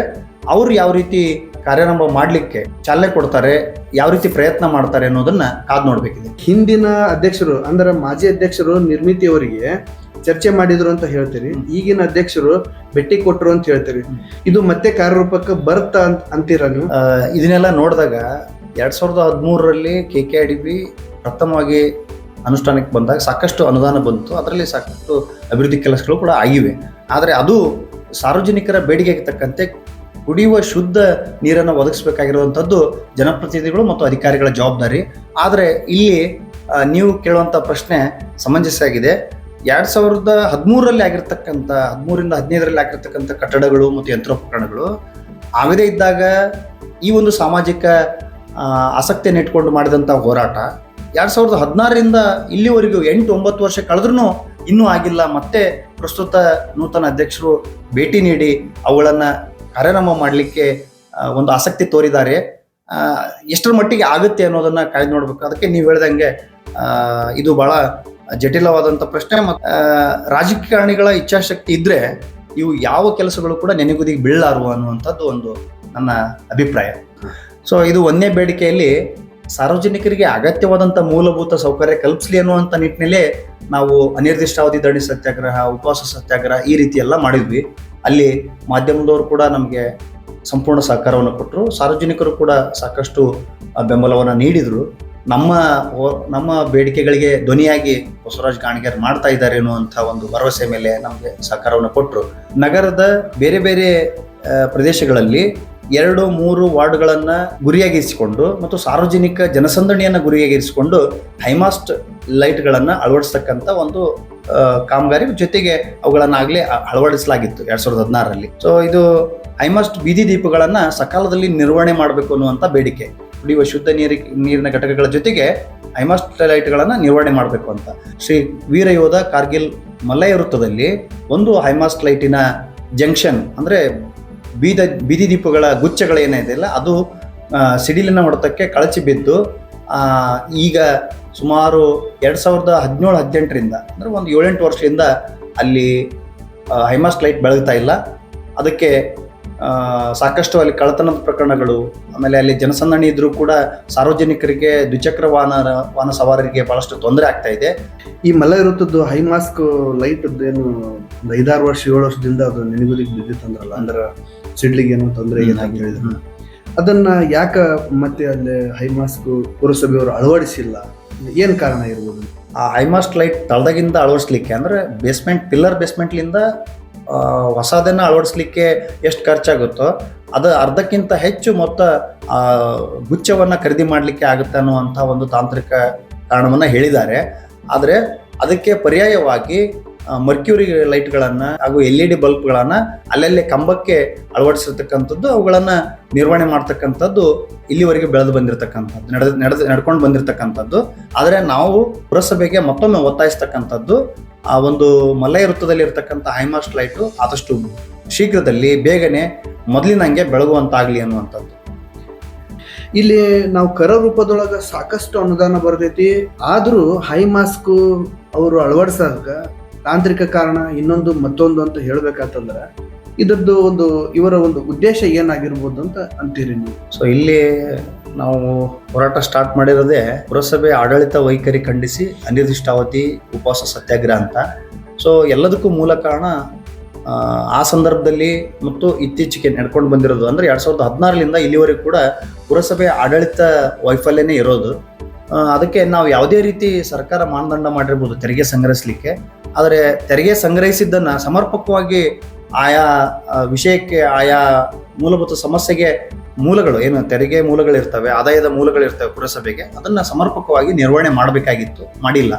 ಅವರು ಯಾವ ರೀತಿ ಕಾರ್ಯಾರಂಭ ಮಾಡಲಿಕ್ಕೆ ಚಾಲನೆ ಕೊಡ್ತಾರೆ ಯಾವ ರೀತಿ ಪ್ರಯತ್ನ ಮಾಡ್ತಾರೆ ಅನ್ನೋದನ್ನ ಕಾದ್ ನೋಡಬೇಕಿದೆ. ಹಿಂದಿನ ಅಧ್ಯಕ್ಷರು ಅಂದ್ರೆ ಮಾಜಿ ಅಧ್ಯಕ್ಷರು ನಿರ್ಮಿತಿ ಅವರಿಗೆ ಚರ್ಚೆ ಮಾಡಿದ್ರು ಅಂತ ಹೇಳ್ತೀರಿ. ಈಗಿನ ಅಧ್ಯಕ್ಷರು ಭೇಟಿ ಕೊಟ್ಟರು ಅಂತ ಹೇಳ್ತೀರಿ. ಇದು ಮತ್ತೆ ಕಾರ್ಯರೂಪಕ್ಕೆ ಬರುತ್ತಾ ಅಂತ ಅಂತೀರ ನೀವು? ಇದನ್ನೆಲ್ಲ ನೋಡಿದಾಗ ಎರಡ್ ಸಾವಿರದ ಹದಿಮೂರರಲ್ಲಿ K K I D B ಪ್ರಥಮವಾಗಿ ಅನುಷ್ಠಾನಕ್ಕೆ ಬಂದಾಗ ಸಾಕಷ್ಟು ಅನುದಾನ ಬಂತು. ಅದರಲ್ಲಿ ಸಾಕಷ್ಟು ಅಭಿವೃದ್ಧಿ ಕೆಲಸಗಳು ಕೂಡ ಆಗಿವೆ. ಆದರೆ ಅದು ಸಾರ್ವಜನಿಕರ ಬೇಡಿಕೆಗೆ ತಕ್ಕಂತೆ ಕುಡಿಯುವ ಶುದ್ಧ ನೀರನ್ನು ಒದಗಿಸಬೇಕಾಗಿರುವಂಥದ್ದು ಜನಪ್ರತಿನಿಧಿಗಳು ಮತ್ತು ಅಧಿಕಾರಿಗಳ ಜವಾಬ್ದಾರಿ. ಆದರೆ ಇಲ್ಲಿ ನೀವು ಕೇಳುವಂಥ ಪ್ರಶ್ನೆ ಸಮಂಜಸ ಆಗಿದೆ. ಎರಡು ಸಾವಿರದ ಹದಿಮೂರರಲ್ಲಿ ಆಗಿರ್ತಕ್ಕಂಥ ಹದಿಮೂರಿಂದ ಹದಿನೈದರಲ್ಲಿ ಆಗಿರ್ತಕ್ಕಂಥ ಕಟ್ಟಡಗಳು ಮತ್ತು ಯಂತ್ರೋಪಕರಣಗಳು ಆಗದೇ ಇದ್ದಾಗ ಈ ಒಂದು ಸಾಮಾಜಿಕ ಆಸಕ್ತಿಯನ್ನು ಇಟ್ಕೊಂಡು ಮಾಡಿದಂಥ ಹೋರಾಟ ಎರಡ್ ಸಾವಿರದ ಹದಿನಾರರಿಂದ ಇಲ್ಲಿವರೆಗೂ ಎಂಟು, ಒಂಬತ್ತು ವರ್ಷ ಕಳೆದ್ರೂ ಇನ್ನೂ ಆಗಿಲ್ಲ. ಮತ್ತೆ ಪ್ರಸ್ತುತ ನೂತನ ಅಧ್ಯಕ್ಷರು ಭೇಟಿ ನೀಡಿ ಅವುಗಳನ್ನು ಕಾರ್ಯಕ್ರಮ ಮಾಡಲಿಕ್ಕೆ ಒಂದು ಆಸಕ್ತಿ ತೋರಿದ್ದಾರೆ. ಎಷ್ಟರ ಮಟ್ಟಿಗೆ ಆಗುತ್ತೆ ಅನ್ನೋದನ್ನು ಕಾಯ್ದು ನೋಡ್ಬೇಕು. ಅದಕ್ಕೆ ನೀವು ಹೇಳ್ದಂಗೆ ಇದು ಬಹಳ ಜಟಿಲವಾದಂಥ ಪ್ರಶ್ನೆ ಮತ್ತು ರಾಜಕಾರಣಿಗಳ ಇಚ್ಛಾಶಕ್ತಿ ಇದ್ದರೆ ಇವು ಯಾವ ಕೆಲಸಗಳು ಕೂಡ ನೆನೆಗುದಿಗೆ ಬೀಳಲಾರು ಅನ್ನುವಂಥದ್ದು ಒಂದು ನನ್ನ ಅಭಿಪ್ರಾಯ. ಸೊ ಇದು ಒಂದೇ ಬೇಡಿಕೆಯಲ್ಲಿ ಸಾರ್ವಜನಿಕರಿಗೆ ಅಗತ್ಯವಾದಂಥ ಮೂಲಭೂತ ಸೌಕರ್ಯ ಕಲ್ಪಿಸಲಿ ಅನ್ನುವಂಥ ನಿಟ್ಟಿನಲ್ಲಿ ನಾವು ಅನಿರ್ದಿಷ್ಟಾವಧಿ ಧರಣಿ ಸತ್ಯಾಗ್ರಹ, ಉಪವಾಸ ಸತ್ಯಾಗ್ರಹ ಈ ರೀತಿ ಎಲ್ಲ ಮಾಡಿದ್ವಿ. ಅಲ್ಲಿ ಮಾಧ್ಯಮದವರು ಕೂಡ ನಮಗೆ ಸಂಪೂರ್ಣ ಸಹಕಾರವನ್ನು ಕೊಟ್ಟರು ಸಾರ್ವಜನಿಕರು ಕೂಡ ಸಾಕಷ್ಟು ಬೆಂಬಲವನ್ನು ನೀಡಿದರು. ನಮ್ಮ ನಮ್ಮ ಬೇಡಿಕೆಗಳಿಗೆ ಧ್ವನಿಯಾಗಿ ಬಸವರಾಜ್ ಗಾಣಿಗರ್ ಮಾಡ್ತಾ ಇದ್ದಾರೆ ಅನ್ನುವಂಥ ಒಂದು ಭರವಸೆ ಮೇಲೆ ನಮಗೆ ಸಹಕಾರವನ್ನು ಕೊಟ್ಟರು ನಗರದ ಬೇರೆ ಬೇರೆ ಪ್ರದೇಶಗಳಲ್ಲಿ ಎರಡು, ಮೂರು ವಾರ್ಡ್ಗಳನ್ನು ಗುರಿಯಾಗಿರಿಸಿಕೊಂಡು ಮತ್ತು ಸಾರ್ವಜನಿಕ ಜನಸಂದಣಿಯನ್ನು ಗುರಿಯಾಗಿರಿಸಿಕೊಂಡು ಹೈಮಾಸ್ಟ್ ಲೈಟ್ಗಳನ್ನು ಅಳವಡಿಸ್ತಕ್ಕಂಥ ಒಂದು ಕಾಮಗಾರಿ ಜೊತೆಗೆ ಅವುಗಳನ್ನಾಗಲೇ ಅಳವಡಿಸಲಾಗಿತ್ತು ಎರಡು ಸಾವಿರದ ಹದಿನಾರರಲ್ಲಿ. ಸೊ ಇದು ಹೈಮಾಸ್ಟ್ ಬೀದಿ ದೀಪಗಳನ್ನು ಸಕಾಲದಲ್ಲಿ ನಿರ್ವಹಣೆ ಮಾಡಬೇಕು ಅನ್ನುವಂಥ ಬೇಡಿಕೆ. ಕುಡಿಯುವ ಶುದ್ಧ ನೀರಿ, ನೀರಿನ ಘಟಕಗಳ ಜೊತೆಗೆ ಹೈಮಾಸ್ಟ್ ಲೈಟ್ಗಳನ್ನು ನಿರ್ವಹಣೆ ಮಾಡಬೇಕು ಅಂತ. ಶ್ರೀ ವೀರಯೋಧ ಕಾರ್ಗಿಲ್ ಮಲಯ ವೃತ್ತದಲ್ಲಿ ಒಂದು ಹೈಮಾಸ್ಟ್ ಲೈಟಿನ ಜಂಕ್ಷನ್ ಅಂದ್ರೆ ಬೀದ ಬೀದಿ ದೀಪಗಳ ಗುಚ್ಚಗಳೇನಿದೆಯಲ್ಲ ಅದು ಸಿಡಿಲಿನ ಹೊಡೆತಕ್ಕೆ ಕಳಚಿ ಬಿದ್ದು ಈಗ ಸುಮಾರು ಎರಡು ಸಾವಿರದ ಹದಿನೇಳು, ಹದಿನೆಂಟರಿಂದ, ಅಂದರೆ ಒಂದು ಏಳೆಂಟು ವರ್ಷದಿಂದ ಅಲ್ಲಿ ಹೈಮಾಸ್ಟ್ ಲೈಟ್ ಬೆಳಗ್ತಾ ಇಲ್ಲ. ಅದಕ್ಕೆ ಸಾಕಷ್ಟು ಅಲ್ಲಿ ಕಳತನದ ಪ್ರಕರಣಗಳು, ಆಮೇಲೆ ಅಲ್ಲಿ ಜನಸಂದಣಿ ಇದ್ದರೂ ಕೂಡ ಸಾರ್ವಜನಿಕರಿಗೆ, ದ್ವಿಚಕ್ರ ವಾಹನ ವಾಹನ ಸವಾರರಿಗೆ ಭಾಳಷ್ಟು ತೊಂದರೆ ಆಗ್ತಾ ಇದೆ. ಈ ಮಲ ಇರುತ್ತದ್ದು ಹೈ ಮಾಸ್ಕ್ ಲೈಟ್ ಏನು ಐದಾರು ವರ್ಷ, ಏಳು ವರ್ಷದಿಂದ ಅದು ನೆನಗುದಿಗೆ ಬಿದ್ದಿತ್ತು ಅಂದ್ರಲ್ಲ ಅಂದ್ರೆ ಸಿಡ್ಲಿಗೆ ಏನೋ ತೊಂದರೆ ಏನಾಗಿ ಹೇಳಿದ್ರು. ಅದನ್ನ ಯಾಕ ಮತ್ತೆ ಅಲ್ಲಿ ಹೈ ಮಾಸ್ಕ್ ಪುರಸಭೆಯವರು ಅಳವಡಿಸಿಲ್ಲ? ಏನ್ ಕಾರಣ ಇರ್ಬೋದು? ಆ ಹೈಮಾಸ್ಟ್ ಲೈಟ್ ತಳದಾಗಿಂದ ಅಳವಡಿಸ್ಲಿಕ್ಕೆ ಅಂದ್ರೆ ಬೇಸ್ಮೆಂಟ್ ಪಿಲ್ಲರ್ ಬೇಸ್ಮೆಂಟ್ಲಿಂದ ಹೊಸದನ್ನ ಅಳವಡಿಸ್ಲಿಕ್ಕೆ ಎಷ್ಟು ಖರ್ಚಾಗುತ್ತೋ ಅದು ಅರ್ಧಕ್ಕಿಂತ ಹೆಚ್ಚು ಮೊತ್ತ ಆ, ಗುಚ್ಛವನ್ನ ಖರೀದಿ ಮಾಡಲಿಕ್ಕೆ ಆಗುತ್ತೆ ಅನ್ನುವಂಥ ಒಂದು ತಾಂತ್ರಿಕ ಕಾರಣವನ್ನ ಹೇಳಿದ್ದಾರೆ. ಆದರೆ ಅದಕ್ಕೆ ಪರ್ಯಾಯವಾಗಿ ಮರ್ಕ್ಯೂರಿ ಲೈಟ್ಗಳನ್ನು ಹಾಗೂ ಎಲ್ ಇ ಡಿ ಬಲ್ಬ್ಗಳನ್ನು ಅಲ್ಲಲ್ಲೇ ಕಂಬಕ್ಕೆ ಅಳವಡಿಸಿರ್ತಕ್ಕಂಥದ್ದು, ಅವುಗಳನ್ನು ನಿರ್ವಹಣೆ ಮಾಡ್ತಕ್ಕಂಥದ್ದು ಇಲ್ಲಿವರೆಗೆ ಬೆಳೆದು ಬಂದಿರತಕ್ಕಂಥದ್ದು, ನಡೆದ, ನಡೆದು, ನಡ್ಕೊಂಡು ಬಂದಿರತಕ್ಕಂಥದ್ದು. ಆದರೆ ನಾವು ಪುರಸಭೆಗೆ ಮತ್ತೊಮ್ಮೆ ಒತ್ತಾಯಿಸ್ತಕ್ಕಂಥದ್ದು, ಆ ಒಂದು ಮಲಯ ವೃತ್ತದಲ್ಲಿ ಇರತಕ್ಕಂಥ ಹೈಮಾಸ್ಟ್ ಲೈಟು ಆದಷ್ಟು ಶೀಘ್ರದಲ್ಲಿ ಬೇಗನೆ ಮೊದಲಿನಂಗೆ ಬೆಳಗುವಂತಾಗಲಿ ಅನ್ನುವಂಥದ್ದು. ಇಲ್ಲಿ ನಾವು ಕರ ರೂಪದೊಳಗ ಸಾಕಷ್ಟು ಅನುದಾನ ಬರ್ತೈತಿ. ಆದರೂ ಹೈ ಮಾಸ್ಕ್ ಅವರು ಅಳವಡಿಸಕ ತಾಂತ್ರಿಕ ಕಾರಣ ಇನ್ನೊಂದು ಮತ್ತೊಂದು ಅಂತ ಹೇಳಬೇಕಂತಂದ್ರೆ ಇದರದ್ದು ಒಂದು ಇವರ ಒಂದು ಉದ್ದೇಶ ಏನಾಗಿರ್ಬೋದು ಅಂತ ಅಂತೀರಿ ನೀವು? ಸೊ ಇಲ್ಲಿ ನಾವು ಹೋರಾಟ ಸ್ಟಾರ್ಟ್ ಮಾಡಿರೋದೇ ಪುರಸಭೆ ಆಡಳಿತ ವೈಖರಿ ಖಂಡಿಸಿ ಅನಿರ್ದಿಷ್ಟಾವಧಿ ಉಪವಾಸ ಸತ್ಯಾಗ್ರಹ ಅಂತ. ಸೊ ಎಲ್ಲದಕ್ಕೂ ಮೂಲ ಕಾರಣ ಆ, ಸಂದರ್ಭದಲ್ಲಿ ಮತ್ತು ಇತ್ತೀಚೆಗೆ ನಡ್ಕೊಂಡು ಬಂದಿರೋದು ಅಂದರೆ ಎರಡು ಸಾವಿರದ ಹದಿನಾರರಿಂದ ಇಲ್ಲಿವರೆಗೂ ಕೂಡ ಪುರಸಭೆ ಆಡಳಿತ ವೈಫಲ್ಯನೇ ಇರೋದು. ಅದಕ್ಕೆ ನಾವು ಯಾವುದೇ ರೀತಿ ಸರ್ಕಾರ ಮಾನದಂಡ ಮಾಡಿರ್ಬೋದು ತೆರಿಗೆ ಸಂಗ್ರಹಿಸಲಿಕ್ಕೆ. ಆದರೆ ತೆರಿಗೆ ಸಂಗ್ರಹಿಸಿದ್ದನ್ನು ಸಮರ್ಪಕವಾಗಿ ಆಯಾ ವಿಷಯಕ್ಕೆ ಆಯಾ ಮೂಲಭೂತ ಸಮಸ್ಯೆಗೆ ಮೂಲಗಳು ಏನು ತೆರಿಗೆ ಮೂಲಗಳಿರ್ತವೆ, ಆದಾಯದ ಮೂಲಗಳಿರ್ತವೆ ಪುರಸಭೆಗೆ, ಅದನ್ನು ಸಮರ್ಪಕವಾಗಿ ನಿರ್ವಹಣೆ ಮಾಡಬೇಕಾಗಿತ್ತು, ಮಾಡಿಲ್ಲ.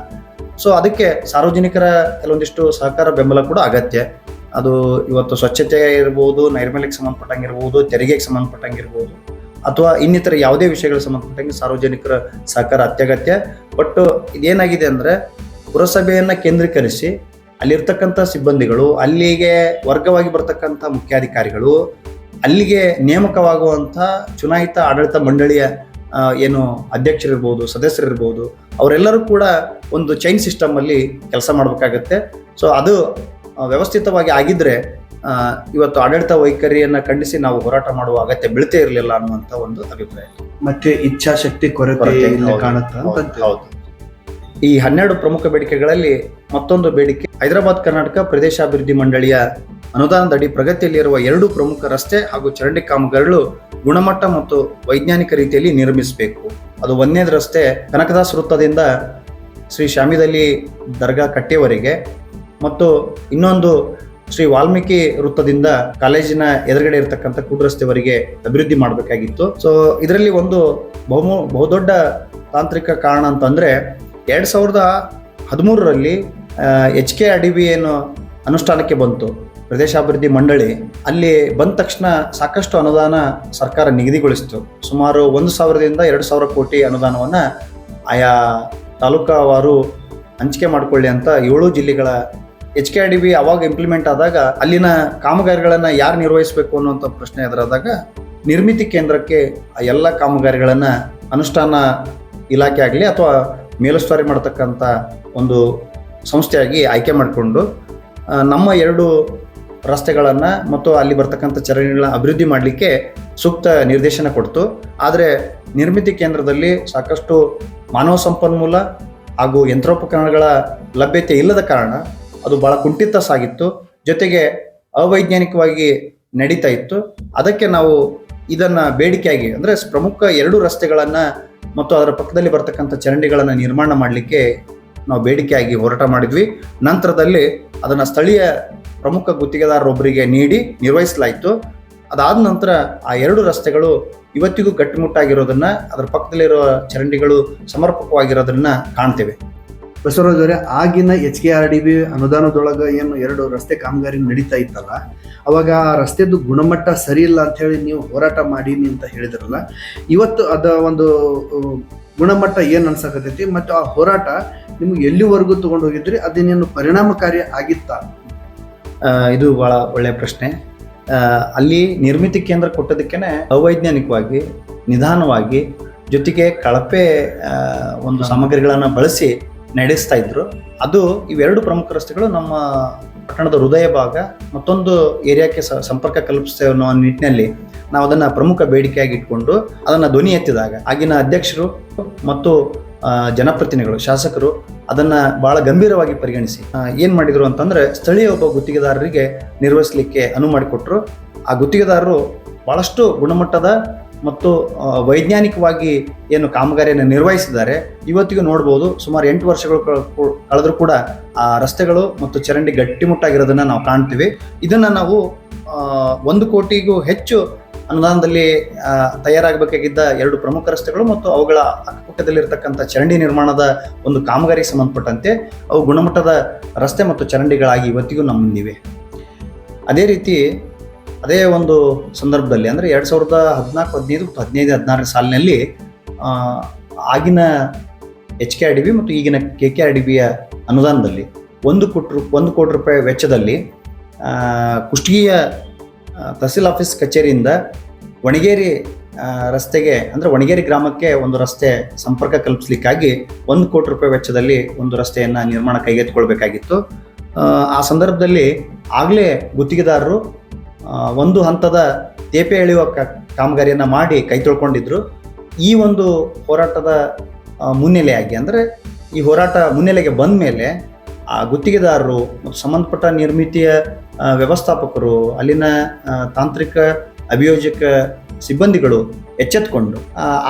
ಸೊ ಅದಕ್ಕೆ ಸಾರ್ವಜನಿಕರ ಕೆಲವೊಂದಿಷ್ಟು ಸಹಕಾರ ಬೆಂಬಲ ಕೂಡ ಅಗತ್ಯ. ಅದು ಇವತ್ತು ಸ್ವಚ್ಛತೆ ಇರ್ಬೋದು, ನೈರ್ಮಲ್ಯಕ್ಕೆ ಸಂಬಂಧಪಟ್ಟಂಗಿರ್ಬೋದು, ತೆರಿಗೆಗೆ ಸಂಬಂಧಪಟ್ಟಂಗಿರ್ಬೋದು. ಅಥವಾ ಇನ್ನಿತರ ಯಾವುದೇ ವಿಷಯಗಳ ಸಂಬಂಧಪಟ್ಟಂಗೆ ಸಾರ್ವಜನಿಕರ ಸಹಕಾರ ಅತ್ಯಗತ್ಯ. ಬಟ್ ಇದೇನಾಗಿದೆ ಅಂದರೆ ಪುರಸಭೆಯನ್ನು ಕೇಂದ್ರೀಕರಿಸಿ ಅಲ್ಲಿರ್ತಕ್ಕಂಥ ಸಿಬ್ಬಂದಿಗಳು ಅಲ್ಲಿಗೆ ವರ್ಗವಾಗಿ ಬರ್ತಕ್ಕಂಥ ಮುಖ್ಯಾಧಿಕಾರಿಗಳು ಅಲ್ಲಿಗೆ ನೇಮಕವಾಗುವಂಥ ಚುನಾಯಿತ ಆಡಳಿತ ಮಂಡಳಿಯ ಏನು ಅಧ್ಯಕ್ಷರಿರ್ಬೋದು ಸದಸ್ಯರಿರ್ಬೋದು ಅವರೆಲ್ಲರೂ ಕೂಡ ಒಂದು ಚೈನ್ ಸಿಸ್ಟಮ್ ಅಲ್ಲಿ ಕೆಲಸ ಮಾಡಬೇಕಾಗತ್ತೆ. ಸೊ ಅದು ವ್ಯವಸ್ಥಿತವಾಗಿ ಆಗಿದ್ರೆ ಆ, ಇವತ್ತು ಆಡಳಿತ ವೈಖರಿಯನ್ನ ಖಂಡಿಸಿ ನಾವು ಹೋರಾಟ ಮಾಡುವ ಅಗತ್ಯ ಬೀಳ್ತೇ ಇರಲಿಲ್ಲ ಅನ್ನುವಂಥ ಒಂದು ಅಭಿಪ್ರಾಯ. ಮತ್ತೆ ಇಚ್ಛಾಶಕ್ತಿ ಕೊರತೆ ಹೌದು, ಈ ಹನ್ನೆರಡು ಪ್ರಮುಖ ಬೇಡಿಕೆಗಳಲ್ಲಿ ಮತ್ತೊಂದು ಬೇಡಿಕೆ ಹೈದರಾಬಾದ್ ಕರ್ನಾಟಕ ಪ್ರದೇಶಾಭಿವೃದ್ಧಿ ಮಂಡಳಿಯ ಅನುದಾನದಡಿ ಪ್ರಗತಿಯಲ್ಲಿರುವ ಎರಡು ಪ್ರಮುಖ ರಸ್ತೆ ಹಾಗೂ ಚರಂಡಿ ಕಾಮಗಾರಿಗಳು ಗುಣಮಟ್ಟ ಮತ್ತು ವೈಜ್ಞಾನಿಕ ರೀತಿಯಲ್ಲಿ ನಿರ್ಮಿಸಬೇಕು. ಅದು ಒಂದನೇದು ರಸ್ತೆ ಕನಕದಾಸ್ ವೃತ್ತದಿಂದ ಶ್ರೀ ಶಾಮಿದಲ್ಲಿ ದರ್ಗಾ ಕಟ್ಟೆವರೆಗೆ ಮತ್ತು ಇನ್ನೊಂದು ಶ್ರೀ ವಾಲ್ಮೀಕಿ ವೃತ್ತದಿಂದ ಕಾಲೇಜಿನ ಎದುರುಗಡೆ ಇರತಕ್ಕಂಥ ಕೂಡು ರಸ್ತೆವರೆಗೆ ಅಭಿವೃದ್ಧಿ ಮಾಡಬೇಕಾಗಿತ್ತು. ಸೊ ಇದರಲ್ಲಿ ಒಂದು ಬಹುಮು, ಬಹುದೊಡ್ಡ ತಾಂತ್ರಿಕ ಕಾರಣ ಅಂತಂದ್ರೆ, ಎರಡು ಸಾವಿರದ ಹದಿಮೂರರಲ್ಲಿ ಎಚ್ ಕೆ ಡಿ ಬಿ ಏನು ಅನುಷ್ಠಾನಕ್ಕೆ ಬಂತು. ಪ್ರದೇಶಾಭಿವೃದ್ಧಿ ಮಂಡಳಿ. ಅಲ್ಲಿ ಬಂದ ತಕ್ಷಣ ಸಾಕಷ್ಟು ಅನುದಾನ ಸರ್ಕಾರ ನಿಗದಿಗೊಳಿಸಿತು. ಸುಮಾರು ಒಂದು ಸಾವಿರದಿಂದ ಎರಡು ಸಾವಿರ ಕೋಟಿ ಅನುದಾನವನ್ನ ಆಯಾ ತಾಲೂಕಾವಾರು ಹಂಚಿಕೆ ಮಾಡಿಕೊಳ್ಳಿ ಅಂತ ಏಳು ಜಿಲ್ಲೆಗಳ ಎಚ್ ಕೆ ಡಿ ಬಿ ಅವಾಗ ಇಂಪ್ಲಿಮೆಂಟ್ ಆದಾಗ ಅಲ್ಲಿನ ಕಾಮಗಾರಿಗಳನ್ನು ಯಾರು ನಿರ್ವಹಿಸಬೇಕು ಅನ್ನುವಂಥ ಪ್ರಶ್ನೆ ಎದುರಾದಾಗ ನಿರ್ಮಿತಿ ಕೇಂದ್ರಕ್ಕೆ ಆ ಎಲ್ಲ ಕಾಮಗಾರಿಗಳನ್ನು ಅನುಷ್ಠಾನ ಇಲಾಖೆ ಆಗಲಿ ಅಥವಾ ಮೇಲುಸ್ತುವಾರಿ ಮಾಡತಕ್ಕಂಥ ಒಂದು ಸಂಸ್ಥೆಯಾಗಿ ಆಯ್ಕೆ ಮಾಡಿಕೊಂಡು ನಮ್ಮ ಎರಡು ರಸ್ತೆಗಳನ್ನು ಮತ್ತು ಅಲ್ಲಿ ಬರ್ತಕ್ಕಂಥ ಚರಂಡಿಗಳನ್ನ ಅಭಿವೃದ್ಧಿ ಮಾಡಲಿಕ್ಕೆ ಸೂಕ್ತ ನಿರ್ದೇಶನ ಕೊಡ್ತು. ಆದರೆ ನಿರ್ಮಿತಿ ಕೇಂದ್ರದಲ್ಲಿ ಸಾಕಷ್ಟು ಮಾನವ ಸಂಪನ್ಮೂಲ ಹಾಗೂ ಯಂತ್ರೋಪಕರಣಗಳ ಲಭ್ಯತೆ ಇಲ್ಲದ ಕಾರಣ ಅದು ಬಹಳ ಕುಂಠಿತ ಸಾಗಿತ್ತು ಜೊತೆಗೆ ಅವೈಜ್ಞಾನಿಕವಾಗಿ ನಡೀತಾ ಇತ್ತು. ಅದಕ್ಕೆ ನಾವು ಇದನ್ನ ಬೇಡಿಕೆಯಾಗಿ, ಅಂದ್ರೆ ಪ್ರಮುಖ ಎರಡು ರಸ್ತೆಗಳನ್ನ ಮತ್ತು ಅದರ ಪಕ್ಕದಲ್ಲಿ ಬರ್ತಕ್ಕಂಥ ಚರಂಡಿಗಳನ್ನು ನಿರ್ಮಾಣ ಮಾಡಲಿಕ್ಕೆ ನಾವು ಬೇಡಿಕೆಯಾಗಿ ಹೋರಾಟ ಮಾಡಿದ್ವಿ. ನಂತರದಲ್ಲಿ ಅದನ್ನ ಸ್ಥಳೀಯ ಪ್ರಮುಖ ಗುತ್ತಿಗೆದಾರರೊಬ್ಬರಿಗೆ ನೀಡಿ ನಿರ್ವಹಿಸಲಾಯಿತು. ಅದಾದ ನಂತರ ಆ ಎರಡು ರಸ್ತೆಗಳು ಇವತ್ತಿಗೂ ಗಟ್ಟಿಮುಟ್ಟಾಗಿರೋದನ್ನ, ಅದರ ಪಕ್ಕದಲ್ಲಿರುವ ಚರಂಡಿಗಳು ಸಮರ್ಪಕವಾಗಿರೋದನ್ನ ಕಾಣ್ತೇವೆ. ಬಸವರಾಜ್ ಅವರೇ ಆಗಿನ H K R D B ಅನುದಾನದೊಳಗೆ ಏನು ಎರಡು ರಸ್ತೆ ಕಾಮಗಾರಿ ನಡೀತಾ ಇತ್ತಲ್ಲ ಅವಾಗ ಆ ರಸ್ತೆದು ಗುಣಮಟ್ಟ ಸರಿ ಇಲ್ಲ ಅಂತ ಹೇಳಿ ನೀವು ಹೋರಾಟ ಮಾಡೀನಿ ಅಂತ ಹೇಳಿದ್ರಲ್ಲ ಇವತ್ತು ಅದ ಒಂದು ಗುಣಮಟ್ಟ ಏನು ಅನ್ಸಕತೈತಿ ಮತ್ತು ಆ ಹೋರಾಟ ನಿಮ್ಗೆ ಎಲ್ಲಿವರೆಗೂ ತೊಗೊಂಡು ಹೋಗಿದ್ರಿ ಅದೇನೇನು ಪರಿಣಾಮಕಾರಿ ಆಗಿತ್ತ? ಇದು ಬಹಳ ಒಳ್ಳೆಯ ಪ್ರಶ್ನೆ. ಅಲ್ಲಿ ನಿರ್ಮಿತಿ ಕೇಂದ್ರ ಕೊಟ್ಟದಕ್ಕೇ ಅವೈಜ್ಞಾನಿಕವಾಗಿ ನಿಧಾನವಾಗಿ ಜೊತೆಗೆ ಕಳಪೆ ಒಂದು ಸಾಮಗ್ರಿಗಳನ್ನು ಬಳಸಿ ನಡೆಸ್ತಾ ಇದ್ರು. ಅದು ಇವೆರಡು ಪ್ರಮುಖ ರಸ್ತೆಗಳು ನಮ್ಮ ಪಟ್ಟಣದ ಹೃದಯ ಭಾಗ, ಮತ್ತೊಂದು ಏರಿಯಾಕ್ಕೆ ಸಂಪರ್ಕ ಕಲ್ಪಿಸ್ತೇವೆ ಅನ್ನೋ ನಿಟ್ಟಿನಲ್ಲಿ ನಾವು ಅದನ್ನ ಪ್ರಮುಖ ಬೇಡಿಕೆಯಾಗಿ ಇಟ್ಕೊಂಡು ಅದನ್ನ ಧ್ವನಿ ಎತ್ತಿದಾಗ ಆಗಿನ ಅಧ್ಯಕ್ಷರು ಮತ್ತು ಜನಪ್ರತಿನಿಧಿಗಳು, ಶಾಸಕರು ಅದನ್ನ ಬಹಳ ಗಂಭೀರವಾಗಿ ಪರಿಗಣಿಸಿ ಏನು ಮಾಡಿದರು ಅಂತಂದ್ರೆ ಸ್ಥಳೀಯ ಒಬ್ಬ ಗುತ್ತಿಗೆದಾರರಿಗೆ ನಿರ್ವಹಿಸಲಿಕ್ಕೆ ಅನುವು ಮಾಡಿಕೊಟ್ರು. ಆ ಗುತ್ತಿಗೆದಾರರು ಬಹಳಷ್ಟು ಗುಣಮಟ್ಟದ ಮತ್ತು ವೈಜ್ಞಾನಿಕವಾಗಿ ಏನು ಕಾಮಗಾರಿಯನ್ನು ನಿರ್ವಹಿಸಿದ್ದಾರೆ, ಇವತ್ತಿಗೂ ನೋಡ್ಬೋದು, ಸುಮಾರು ಎಂಟು ವರ್ಷಗಳು ಕಳೆದರೂ ಕೂಡ, ಆ, ರಸ್ತೆಗಳು ಮತ್ತು ಚರಂಡಿ ಗಟ್ಟಿಮುಟ್ಟಾಗಿರೋದನ್ನು ನಾವು ಕಾಣ್ತೀವಿ. ಇದನ್ನ ನಾವು ಒಂದು ಕೋಟಿಗೂ ಹೆಚ್ಚು ಅನುದಾನದಲ್ಲಿ ತಯಾರಾಗಬೇಕಾಗಿದ್ದ ಎರಡು ಪ್ರಮುಖ ರಸ್ತೆಗಳು ಮತ್ತು ಅವುಗಳ ಅಕ್ಕಪಕ್ಕದಲ್ಲಿರ್ತಕ್ಕಂಥ ಚರಂಡಿ ನಿರ್ಮಾಣದ ಒಂದು ಕಾಮಗಾರಿಗೆ ಸಂಬಂಧಪಟ್ಟಂತೆ ಅವು ಗುಣಮಟ್ಟದ ರಸ್ತೆ ಮತ್ತು ಚರಂಡಿಗಳಾಗಿ ಇವತ್ತಿಗೂ ನಮ್ಮ ಮುಂದಿವೆ ಅದೇ ರೀತಿ ಅದೇ ಒಂದು ಸಂದರ್ಭದಲ್ಲಿ ಅಂದರೆ ಎರಡು ಸಾವಿರದ ಹದಿನಾಲ್ಕು ಹದಿನೈದು ಮತ್ತು ಹದಿನೈದು ಹದಿನಾರನೇ ಸಾಲಿನಲ್ಲಿ ಆಗಿನ H K R D B ಮತ್ತು ಈಗಿನ ಕೆ ಕೆ ಆರ್ ಡಿ ಬಿಯ ಅನುದಾನದಲ್ಲಿ ಒಂದು ಕೋಟಿ ಒಂದು ಕೋಟಿ ರೂಪಾಯಿ ವೆಚ್ಚದಲ್ಲಿ ಕುಷ್ಟಗಿಯ ತಹಸೀಲ್ ಆಫೀಸ್ ಕಚೇರಿಯಿಂದ ಒಣಗೇರಿ ರಸ್ತೆಗೆ ಅಂದರೆ ಒಣಗೇರಿ ಗ್ರಾಮಕ್ಕೆ ಒಂದು ರಸ್ತೆ ಸಂಪರ್ಕ ಕಲ್ಪಿಸ್ಲಿಕ್ಕಾಗಿ ಒಂದು ಕೋಟಿ ರೂಪಾಯಿ ವೆಚ್ಚದಲ್ಲಿ ಒಂದು ರಸ್ತೆಯನ್ನು ನಿರ್ಮಾಣ ಕೈಗೆತ್ತಿಕೊಳ್ಬೇಕಾಗಿತ್ತು. ಆ, ಸಂದರ್ಭದಲ್ಲಿ ಆಗಲೇ ಗುತ್ತಿಗೆದಾರರು ಒಂದು ಹಂತದ ತೇಪೆ ಎಳೆಯುವ ಕಾಮಗಾರಿಯನ್ನು ಮಾಡಿ ಕೈ ತೊಳ್ಕೊಂಡಿದ್ರು. ಈ ಒಂದು ಹೋರಾಟದ ಮುನ್ನೆಲೆಯಾಗಿ ಅಂದರೆ ಈ ಹೋರಾಟ ಮುನ್ನೆಲೆಗೆ ಬಂದ ಮೇಲೆ ಆ ಗುತ್ತಿಗೆದಾರರು ಮತ್ತು ಸಂಬಂಧಪಟ್ಟ ನಿರ್ಮಿತಿಯ ವ್ಯವಸ್ಥಾಪಕರು, ಅಲ್ಲಿನ ತಾಂತ್ರಿಕ ಅಭಿಯೋಜಕ ಸಿಬ್ಬಂದಿಗಳು ಎಚ್ಚೆತ್ಕೊಂಡು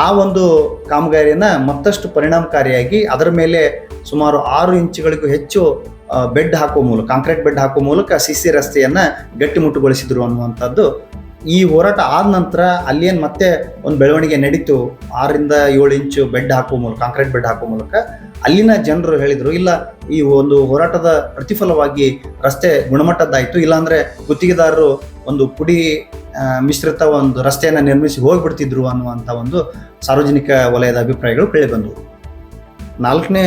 ಆ ಒಂದು ಕಾಮಗಾರಿಯನ್ನು ಮತ್ತಷ್ಟು ಪರಿಣಾಮಕಾರಿಯಾಗಿ ಅದರ ಮೇಲೆ ಸುಮಾರು ಆರು ಇಂಚುಗಳಿಗೂ ಹೆಚ್ಚು ಬೆಡ್ ಹಾಕೋ ಮೂಲಕ, ಕಾಂಕ್ರೀಟ್ ಬೆಡ್ ಹಾಕುವ ಮೂಲಕ ಸಿ ಸಿ ರಸ್ತೆಯನ್ನ ಗಟ್ಟಿಮುಟ್ಟುಗೊಳಿಸಿದ್ರು ಅನ್ನುವಂಥದ್ದು. ಈ ಹೋರಾಟ ಆದ ನಂತರ ಅಲ್ಲೇನು ಮತ್ತೆ ಒಂದು ಬೆಳವಣಿಗೆ ನಡೀತು. ಆರರಿಂದ ಏಳು ಇಂಚು ಬೆಡ್ ಹಾಕುವ ಮೂಲಕ, ಕಾಂಕ್ರೀಟ್ ಬೆಡ್ ಹಾಕುವ ಮೂಲಕ ಅಲ್ಲಿನ ಜನರು ಹೇಳಿದರು, ಇಲ್ಲ, ಈ ಒಂದು ಹೋರಾಟದ ಪ್ರತಿಫಲವಾಗಿ ರಸ್ತೆ ಗುಣಮಟ್ಟದ್ದಾಯಿತು. ಇಲ್ಲಾಂದರೆ ಗುತ್ತಿಗೆದಾರರು ಒಂದು ಪುಡಿ ಮಿಶ್ರಿತ ಒಂದು ರಸ್ತೆಯನ್ನು ನಿರ್ಮಿಸಿ ಹೋಗ್ಬಿಡ್ತಿದ್ರು ಅನ್ನುವಂಥ ಒಂದು ಸಾರ್ವಜನಿಕ ವಲಯದ ಅಭಿಪ್ರಾಯಗಳು ಕೇಳಿಬಂದವು ನಾಲ್ಕನೇ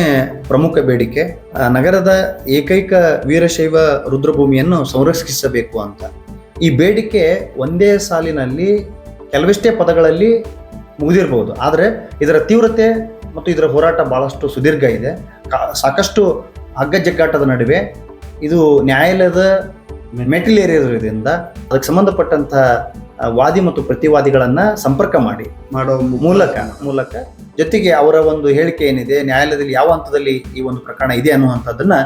ಪ್ರಮುಖ ಬೇಡಿಕೆ ನಗರದ ಏಕೈಕ ವೀರಶೈವ ರುದ್ರಭೂಮಿಯನ್ನು ಸಂರಕ್ಷಿಸಬೇಕು ಅಂತ. ಈ ಬೇಡಿಕೆ ಒಂದೇ ಸಾಲಿನಲ್ಲಿ ಕೆಲವಿಷ್ಟೇ ಪದಗಳಲ್ಲಿ ಮುಗಿದಿರಬಹುದು ಆದರೆ ಇದರ ತೀವ್ರತೆ ಮತ್ತು ಇದರ ಹೋರಾಟ ಬಹಳಷ್ಟು ಸುದೀರ್ಘ ಇದೆ. ಸಾಕಷ್ಟು ಹಗ್ಗ ಜಗ್ಗಾಟದ ನಡುವೆ ಇದು ನ್ಯಾಯಾಲಯದ ಮೆಟಿಲೇರಿಯೋದ್ರಿಂದ ಅದಕ್ಕೆ ಸಂಬಂಧಪಟ್ಟಂತಹ ವಾದಿ ಮತ್ತು ಪ್ರತಿವಾದಿಗಳನ್ನ ಸಂಪರ್ಕ ಮಾಡಿ ಮಾಡೋ ಮೂಲಕ ಮೂಲಕ ಜೊತೆಗೆ ಅವರ ಒಂದು ಹೇಳಿಕೆ ಏನಿದೆ ನ್ಯಾಯಾಲಯದಲ್ಲಿ ಯಾವ ಹಂತದಲ್ಲಿ ಈ ಒಂದು ಪ್ರಕರಣ ಇದೆ ಅನ್ನುವಂಥದ್ದನ್ನ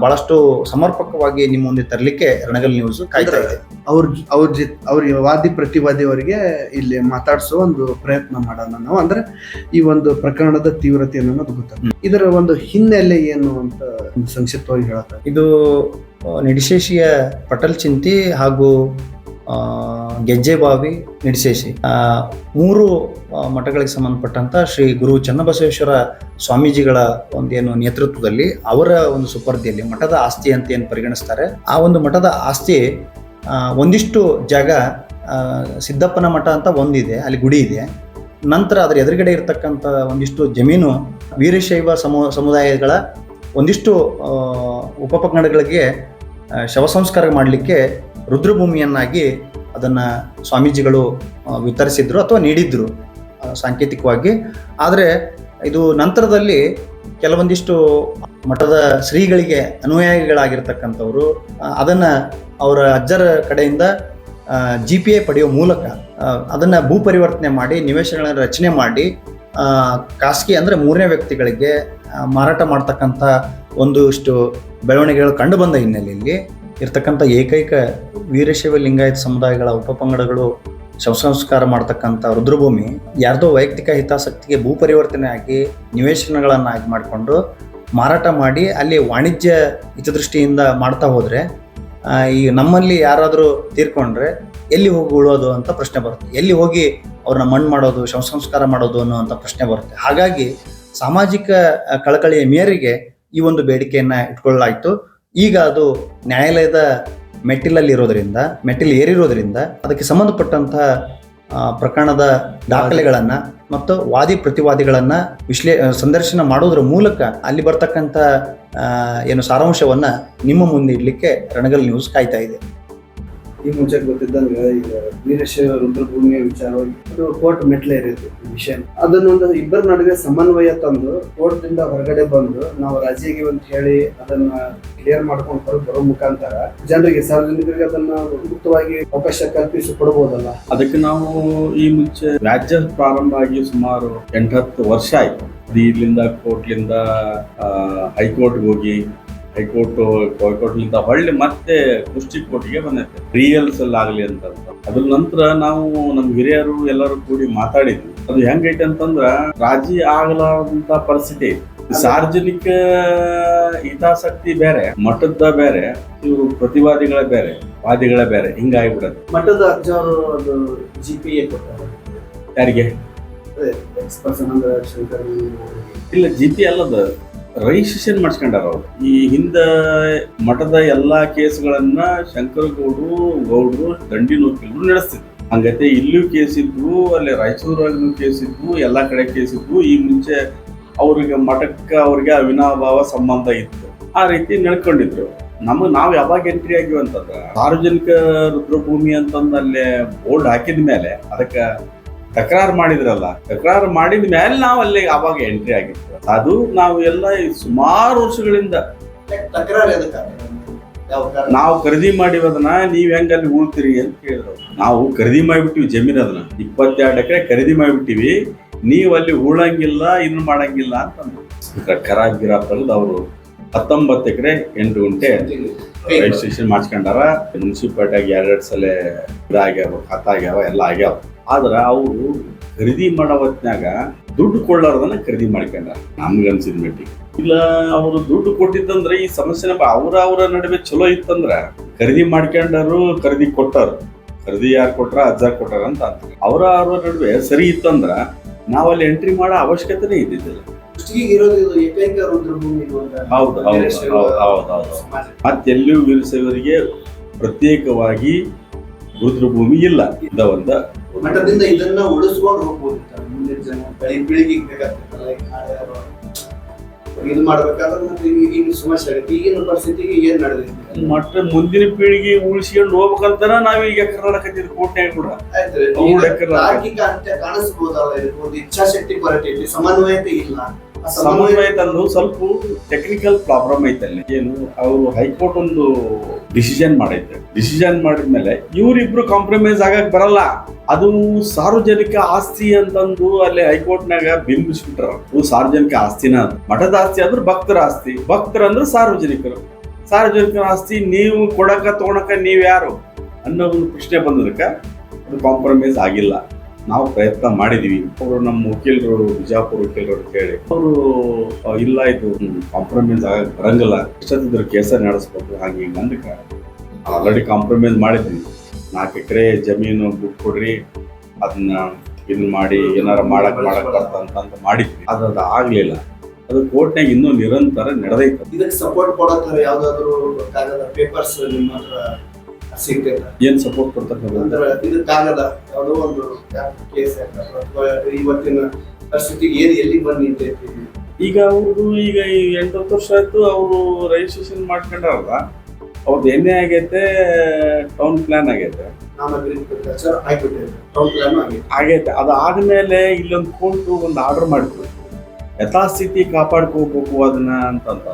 ಬಹಳಷ್ಟು ಸಮರ್ಪಕವಾಗಿ ನಿಮ್ಮ ಮುಂದೆ ತರಲಿಕ್ಕೆ ರಣಗಲ್ ನ್ಯೂಸ್ ಕಾಯ್ತಾ ಇದೆ. ಅವ್ರ ಅವ್ರ ಜಿ ಅವ್ರ ವಾದಿ ಪ್ರತಿವಾದಿ ಅವರಿಗೆ ಇಲ್ಲಿ ಮಾತಾಡಿಸೋ ಒಂದು ಪ್ರಯತ್ನ ಮಾಡೋಣ ನಾವು. ಅಂದ್ರೆ ಈ ಒಂದು ಪ್ರಕರಣದ ತೀವ್ರತೆ ಅನ್ನೋದು ಗೊತ್ತಾಗ್ತದೆ. ಇದರ ಒಂದು ಹಿನ್ನೆಲೆ ಏನು ಅಂತ ಒಂದು ಸಂಕ್ಷಿಪ್ತವಾಗಿ ಹೇಳುತ್ತೆ ಇದು ನಿಡಿಶೇಷಿಯ ಪಟಲ್ ಚಿಂತಿ ಹಾಗೂ ಗೆಜ್ಜೆಬಾವಿ ಆ, ಮೂರು ಮಠಗಳಿಗೆ ಸಂಬಂಧಪಟ್ಟಂತ ಶ್ರೀ ಗುರು ಚನ್ನಬಸವೇಶ್ವರ ಸ್ವಾಮೀಜಿಗಳ ಒಂದೇನು ನೇತೃತ್ವದಲ್ಲಿ ಅವರ ಒಂದು ಸುಪರ್ದಿಯಲ್ಲಿ ಮಠದ ಆಸ್ತಿ ಅಂತ ಏನು ಪರಿಗಣಿಸ್ತಾರೆ ಆ ಒಂದು ಮಠದ ಆಸ್ತಿ ಒಂದಿಷ್ಟು ಜಾಗ ಸಿದ್ದಪ್ಪನ ಮಠ ಅಂತ ಒಂದಿದೆ ಅಲ್ಲಿ ಗುಡಿ ಇದೆ. ನಂತರ ಅದರ ಎದುರುಗಡೆ ಇರತಕ್ಕಂಥ ಒಂದಿಷ್ಟು ಜಮೀನು ವೀರಶೈವ ಸಮು ಸಮುದಾಯಗಳ ಒಂದಿಷ್ಟು ಉಪಪಂಗಡಗಳಿಗೆ ಶವ ಸಂಸ್ಕಾರ ಮಾಡಲಿಕ್ಕೆ ರುದ್ರಭೂಮಿಯನ್ನಾಗಿ ಅದನ್ನು ಸ್ವಾಮೀಜಿಗಳು ವಿತರಿಸಿದ್ರು ಅಥವಾ ನೀಡಿದ್ರು ಸಾಂಕೇತಿಕವಾಗಿ. ಆದರೆ ಇದು ನಂತರದಲ್ಲಿ ಕೆಲವೊಂದಿಷ್ಟು ಮಠದ ಶ್ರೀಗಳಿಗೆ ಅನುಯಾಯಿಗಳಾಗಿರ್ತಕ್ಕಂಥವ್ರು ಅದನ್ನು ಅವರ ಅಜ್ಜರ ಕಡೆಯಿಂದ ಜಿ ಪಿ ಎ ಪಡೆಯುವ ಮೂಲಕ ಅದನ್ನು ಭೂ ಪರಿವರ್ತನೆ ಮಾಡಿ, ನಿವೇಶನಗಳನ್ನು ರಚನೆ ಮಾಡಿ ಖಾಸಗಿ ಅಂದ್ರೆ ಮೂರನೇ ವ್ಯಕ್ತಿಗಳಿಗೆ ಮಾರಾಟ ಮಾಡ್ತಕ್ಕಂಥ ಒಂದಿಷ್ಟು ಬೆಳವಣಿಗೆಗಳು ಕಂಡು ಬಂದ ಹಿನ್ನೆಲೆಯಲ್ಲಿ ಇರ್ತಕ್ಕಂಥ ಏಕೈಕ ವೀರಶೈವ ಲಿಂಗಾಯತ ಸಮುದಾಯಗಳ ಉಪಪಂಗಡಗಳು ಶವ ಸಂಸ್ಕಾರ ಮಾಡ್ತಕ್ಕಂಥ ರುದ್ರಭೂಮಿ ಯಾರ್ದೋ ವೈಯಕ್ತಿಕ ಹಿತಾಸಕ್ತಿಗೆ ಭೂ ಪರಿವರ್ತನೆ ಆಗಿ ನಿವೇಶನಗಳನ್ನಾಗಿ ಮಾಡಿಕೊಂಡು ಮಾರಾಟ ಮಾಡಿ ಅಲ್ಲಿ ವಾಣಿಜ್ಯ ಹಿತದೃಷ್ಟಿಯಿಂದ ಮಾಡ್ತಾ ಹೋದರೆ ಈ ನಮ್ಮಲ್ಲಿ ಯಾರಾದರೂ ತೀರ್ಕೊಂಡ್ರೆ ಎಲ್ಲಿ ಹೋಗಿ ಉಳೋದು ಅಂತ ಪ್ರಶ್ನೆ ಬರುತ್ತೆ. ಎಲ್ಲಿ ಹೋಗಿ ಅವ್ರನ್ನ ಮಣ್ಣು ಮಾಡೋದು ಶವ ಸಂಸ್ಕಾರ ಮಾಡೋದು ಅನ್ನುವಂಥ ಪ್ರಶ್ನೆ ಬರುತ್ತೆ. ಹಾಗಾಗಿ ಸಾಮಾಜಿಕ ಕಳಕಳಿಯ ಮೇರೆಗೆ ಈ ಒಂದು ಬೇಡಿಕೆಯನ್ನು ಇಟ್ಕೊಳ್ಳಲಾಯಿತು. ಈಗ ಅದು ನ್ಯಾಯಾಲಯದ ಮೆಟ್ಟಿಲಲ್ಲಿ ಇರೋದ್ರಿಂದ ಮೆಟ್ಟಿಲು ಏರಿರೋದ್ರಿಂದ ಅದಕ್ಕೆ ಸಂಬಂಧಪಟ್ಟಂತಹ ಪ್ರಕರಣದ ದಾಖಲೆಗಳನ್ನು ಮತ್ತು ವಾದಿ ಪ್ರತಿವಾದಿಗಳನ್ನು ವಿಶ್ಲೇ, ಸಂದರ್ಶನ ಮಾಡೋದ್ರ ಮೂಲಕ ಅಲ್ಲಿ ಬರ್ತಕ್ಕಂಥ ಏನು ಸಾರಾಂಶವನ್ನ ನಿಮ್ಮ ಮುಂದೆ ಇಡ್ಲಿಕ್ಕೆ ರಣಗಲ್ ನ್ಯೂಸ್ ಕಾಯ್ತಾ ಇದೆ. ಈ ಮುಂಚೆ ಗೊತ್ತಿದ್ದಂಗೆ ಈಗ ವೀರಶೈವ ರುದ್ರಭೂಮಿಯ ವಿಚಾರವಾಗಿ ಅದು ಕೋರ್ಟ್ ಮೆಟ್ಲೆ ಇರುತ್ತೆ ಈ ವಿಷಯ. ಅದನ್ನೊಂದು ಇಬ್ಬರ ನಡುವೆ ಸಮನ್ವಯ ತಂದು ಕೋರ್ಟ್ದಿಂದ ಹೊರಗಡೆ ಬಂದು ನಾವು ರಾಜಿಯಾಗಿ ಅಂತ ಹೇಳಿ ಅದನ್ನ ಕ್ಲಿಯರ್ ಮಾಡ್ಕೊಂಡು ಹೊರಗೆ ಬರೋ ಮುಖಾಂತರ ಜನರಿಗೆ ಸಾರ್ವಜನಿಕರಿಗೆ ಅದನ್ನ ಮುಕ್ತವಾಗಿ ಅವಕಾಶ ಕಲ್ಪಿಸಿ ಕೊಡಬಹುದಲ್ಲ ಅದಕ್ಕೆ ನಾವು ಈ ಮುಂಚೆ ರಾಜ್ಯ ಪ್ರಾರಂಭ ಆಗಿ ಸುಮಾರು ಎಂಟತ್ತು ವರ್ಷ ಆಯ್ತು. ಇಲ್ಲಿಂದ ಕೋರ್ಟ್ಲಿಂದ ಹೈಕೋರ್ಟ್ಗೆ ಹೋಗಿ ಹೈಕೋರ್ಟ್ ಹೈಕೋರ್ಟ್ಲಿಂದ ಹೊಳ್ಳಿ ಮತ್ತೆ ಕುಷ್ಟಿ ಕೋರ್ಟ್ಗೆ ಬಂದೈತೆ ರಿಯಲ್ಸ್ ಅಲ್ಲಿ ಆಗ್ಲಿ ಅಂತ ಅದ್ರ ನಂತರ ನಾವು ನಮ್ಮ ಹಿರಿಯರು ಎಲ್ಲರೂ ಕೂಡಿ ಮಾತಾಡಿದ್ವಿ. ಅದು ಹೆಂಗೈತೆ ಅಂತಂದ್ರ ರಾಜಿ ಆಗಲಾರಂತ ಪರಿಸ್ಥಿತಿ. ಸಾರ್ವಜನಿಕ ಹಿತಾಸಕ್ತಿ ಬೇರೆ ಮಠದ ಬೇರೆ ಇವರು ಪ್ರತಿವಾದಿಗಳ ಬೇರೆ ವಾದಿಗಳ ಬೇರೆ ಹಿಂಗಾಗ್ಬಿಡತ್ತೆ ಮಠದ ಅಜ್ಜವರು ಅದು ಜಿ ಪಿ ಎ ಕೊಟ್ಟಾರೆ. ಯಾರಿಗೆ? ಇಲ್ಲ ಜಿ ಪಿ ಅಲ್ಲದ. ರಿಜಿಸ್ಟ್ರೇಷನ್ ಮಾಡಿಸ್ಕೊಂಡಾರ ಅವರು. ಈ ಹಿಂದ ಮಠದ ಎಲ್ಲಾ ಕೇಸ್ಗಳನ್ನ ಶಂಕರಗೌಡರು, ಗೌಡ್ರು ದಂಡಿನ ವಕೀಲರು ನಡೆಸ್ತಿದ್ರು. ಹಂಗತೆ ಇಲ್ಲೂ ಕೇಸ್ ಇದ್ವು, ಅಲ್ಲಿ ರಾಯಚೂರಾಗೂ ಕೇಸ್ ಇದ್ವು, ಎಲ್ಲಾ ಕಡೆ ಕೇಸ್ ಇದ್ವು. ಈ ಮುಂಚೆ ಅವ್ರಿಗೆ ಮಠಕ್ಕೆ ಅವ್ರಿಗೆ ಅವಿನಾಭಾವ ಸಂಬಂಧ ಇತ್ತು. ಆ ರೀತಿ ನಡ್ಕೊಂಡಿದ್ರು. ನಮಗ್ ನಾವ್ ಯಾವಾಗ ಎಂಟ್ರಿ ಆಗಿವಂತಂದ್ರೆ ಸಾರ್ವಜನಿಕ ರುದ್ರಭೂಮಿ ಅಂತಂದು ಅಲ್ಲಿ ಬೋರ್ಡ್ ಹಾಕಿದ ಮೇಲೆ ಅದಕ್ಕೆ ತಕರಾರು ಮಾಡಿದ್ರಲ್ಲ ತಕರಾರು ಮಾಡಿದ ಮೇಲೆ ನಾವು ಅಲ್ಲಿ ಅವಾಗ ಎಂಟ್ರಿ ಆಗಿತ್ತು ಅದು ನಾವು ಎಲ್ಲ ಈ ಸುಮಾರು ವರ್ಷಗಳಿಂದ ನಾವು ಖರೀದಿ ಮಾಡಿವ ಅದನ್ನ ನೀವ್ ಹೆಂಗ ಅಲ್ಲಿ ಉಳ್ತೀರಿ ಅಂತ ಕೇಳಿದ್ರು. ನಾವು ಖರೀದಿ ಮಾಡಿಬಿಟ್ಟಿವಿ ಜಮೀನ್ ಅದನ್ನ. ಇಪ್ಪತ್ತೆರಡು ಎಕರೆ ಖರೀದಿ ಮಾಡಿಬಿಟ್ಟಿವಿ. ನೀವು ಅಲ್ಲಿ ಉಳಂಗಿಲ್ಲ ಇನ್ನು ಮಾಡಂಗಿಲ್ಲ ಅಂತಂದ್ರು ಖರಾಬ್ ಅವರು ಹತ್ತೊಂಬತ್ತು ಎಕರೆ ಎಂಟು ಗುಂಟೆ. ರಿಜಿಸ್ಟ್ರೇಷನ್ ಮಾಡ್ಸ್ಕೊಂಡಾರ ಮುನ್ಸಿಪಾಲ್ಟಿಯಾಗ ಎರಡೆರಡು ಸಲ ಇದಾಗ್ಯಾವ ಖಾತ ಆಗ್ಯಾವ ಎಲ್ಲ ಆಗ್ಯಾವ. ಆದ್ರ ಅವರು ಖರೀದಿ ಮಾಡೋ ಹೊತ್ನ್ಯಾಗ ದುಡ್ಡು ಕೊಡ್ಲಾರ್ದನ್ನ ಖರೀದಿ ಮಾಡ್ಕೊಂಡಾರ. ನಮ್ಗನ್ಸಿದ ಮಟ್ಟಿಗೆ ಇಲ್ಲ, ಅವರು ದುಡ್ಡು ಕೊಟ್ಟಿದ್ದಂದ್ರೆ ಈ ಸಮಸ್ಯೆನ ಅವರ ಅವ್ರ ಅವರ ನಡುವೆ ಚಲೋ ಇತ್ತಂದ್ರ ಖರೀದಿ ಮಾಡ್ಕೊಂಡಾರು ಖರೀದಿ ಕೊಟ್ಟಾರ. ಖರೀದಿ ಯಾರು ಕೊಟ್ರ, ಅಜ್ಜ ಕೊಟ್ಟಾರ ಅಂತ ಅಂತಾರೆ. ಅವರ ಅವರ ನಡುವೆ ಸರಿ ಇತ್ತಂದ್ರ ನಾವಲ್ಲಿ ಎಂಟ್ರಿ ಮಾಡೋ ಅವಶ್ಯಕತೆನೇ ಇದ್ದಿದ್ದಿಲ್ಲ. ಇರೋದು ಏಕೈಕ ರುದ್ರಭೂಮಿ ಹೌದು ಹೌದು ಹೌದು. ಮತ್ತೆಲ್ಲೂ ವೀರಶೈವರಿಗೆ ಪ್ರತ್ಯೇಕವಾಗಿ ರುದ್ರಭೂಮಿ ಇಲ್ಲ. ಇದ ಒಂದ ಮಠದಿಂದ ಇದನ್ನ ಉಳಿಸ್ಕೊಂಡು ಮಠ ಮುಂದಿನ ಜನ ಉಳಿಸಿಕೊಂಡು ಹೋಗ್ಬೇಕಂತ ನಾವ್ ಈಗ ನಾಳೆ ಯಾರೋ ಇದು ಮಾಡ್ಬೇಕಾದ್ರೆ ಮತ್ತೆ ಸಮಸ್ಯೆ ಆಗುತ್ತೆ. ಈಗಿನ ಪರಿಸ್ಥಿತಿಗೆ ಏನ್ ನಡೆದಿದೆ? ಮಟ್ಟ ಮುಂದಿನ ಪೀಳಿಗೆ ಉಳಿಸ್ಕೊಂಡು ಹೋಗ್ಬೇಕಂತಾನ ನಾವೀಗ ಕರ್ನಾಟಕ ಕೋಟೆ ಕೂಡ. ಆಯ್ತು ತಾರ್ಕಿಕ ಅಂತ್ಯ ಕಾಣಿಸ್ಬೋದಲ್ಲ ಇರ್ಬೋದು ಇಚ್ಛಾಶಕ್ತಿ ಕೊರತೆ ಐತಿ. ಸಮನ್ವಯತೆ ಇಲ್ಲ. ಸಮನ್ವಯ ಸ್ವಲ್ಪ ಟೆಕ್ನಿಕಲ್ ಪ್ರಾಬ್ಲಮ್ ಐತೆ ಅಲ್ಲಿ. ಏನು, ಅವರು ಹೈಕೋರ್ಟ್ ಒಂದು ಡಿಸಿಷನ್ ಮಾಡೈತೆ ಡಿಸಿಷನ್ ಮಾಡಿದ್ಮೇಲೆ ಇವರಿಬ್ರು ಕಾಂಪ್ರಮೈಸ್ ಆಗಕ್ ಬರಲ್ಲ. ಅದು ಸಾರ್ವಜನಿಕ ಆಸ್ತಿ ಅಂತಂದು ಅಲ್ಲಿ ಹೈಕೋರ್ಟ್ನಾಗ ಬಿಂಬಿಸ್ಬಿಟ್ರ. ಅದು ಸಾರ್ವಜನಿಕ ಆಸ್ತಿನ ಅದು. ಮಠದ ಆಸ್ತಿ ಅಂದ್ರೆ ಭಕ್ತರ ಆಸ್ತಿ. ಭಕ್ತರ ಅಂದ್ರೆ ಸಾರ್ವಜನಿಕರು. ಸಾರ್ವಜನಿಕರ ಆಸ್ತಿ ನೀವು ಕೊಡಕ ತಗೊಳಕ ನೀವ್ ಯಾರು ಅನ್ನೋ ಒಂದು ಪ್ರಶ್ನೆ ಬಂದದಕ್ಕೆ ಅದು ಕಾಂಪ್ರಮೈಸ್ ಆಗಿಲ್ಲ. ನಾವು ಪ್ರಯತ್ನ ಮಾಡಿದೀವಿ. ಅವರು ನಮ್ಮ ವಕೀಲರು, ಬಿಜಾಪುರ ವಕೀಲರು ಕೇಳಿ, ಅವರು ಇಲ್ಲ, ಇದು ಕಾಂಪ್ರಮೈಸ್ ಆಗಕ್ ಬರಂಗಿಲ್ಲ. ಇಷ್ಟೊತ್ತಿದ್ರು ಕೇಸ ನಡೆಸ್ಬೋದು ಹಾಗೆ ಅಂದಕ್ಕೆ ಆಲ್ರೆಡಿ ಕಾಂಪ್ರಮೈಸ್ ಮಾಡಿದ್ವಿ. ನಾಲ್ಕು ಎಕರೆ ಜಮೀನು ಬುಕ್ ಕೊಡ್ರಿ, ಅದನ್ನ ಇದನ್ನ ಮಾಡಿ, ಏನಾರ ಮಾಡಕ್ ಮಾಡಕ್ ಬರ್ತಂತ ಮಾಡಿದ್ವಿ. ಆದ್ರೆ ಅದು ಆಗ್ಲಿಲ್ಲ. ಅದು ಕೋರ್ಟ್ನಾಗ ಇನ್ನೂ ನಿರಂತರ ನಡೆದೈತೆ. ಇದಕ್ಕೆ ಸಪೋರ್ಟ್ ಕೊಡೋತರ ಯಾವ್ದಾದ್ರು ಕಾಗದ ಪೇಪರ್ಸ್ ನಿಮ್ಮ ಹತ್ರ ಸಿಗ್ತೈತ ಏನ್ ಸಪೋರ್ಟ್ ಕೊಡ್ತಕ್ಕಂಥ ಅಂದ್ರೆ ಇದಕ್ಕಾಗಲ್ಲ ಯಾವುದೋ ಒಂದು ಕೇಸ್ ಅಥವಾ ಇವತ್ತಿನ ಪರಿಸ್ಥಿತಿಗೆ ಏನು ಎಲ್ಲಿ ಬಂದು ನಿಂತೈತಿ? ಈಗ ಅವ್ರದ್ದು ಈಗ ಈ ಎಂಟತ್ತು ವರ್ಷ ಆಯ್ತು ಅವರು ರಿಜಿಸ್ಟ್ರೇಷನ್ ಮಾಡ್ಕೊಂಡಾರಲ್ಲ ಅವ್ರದ್ದು ಎಣ್ಣೆ ಆಗೈತೆ ಟೌನ್ ಪ್ಲಾನ್ ಆಗೈತೆ. ನಾನ್ ಅಗ್ರಿಕಲ್ಚರ್ ಆಗ್ಬಿಟ್ಟೈತೆ ಟೌನ್ ಪ್ಲಾನ್ ಆಗೈತೆ. ಆಗೈತೆ. ಅದು ಆದ್ಮೇಲೆ ಇಲ್ಲೊಂದು ಕೋರ್ಟು ಒಂದು ಆರ್ಡರ್ ಮಾಡಿದ್ರು. ಯಥಾಸ್ಥಿತಿ ಕಾಪಾಡ್ಕೋಬೇಕು ಅದನ್ನ ಅಂತಂತ.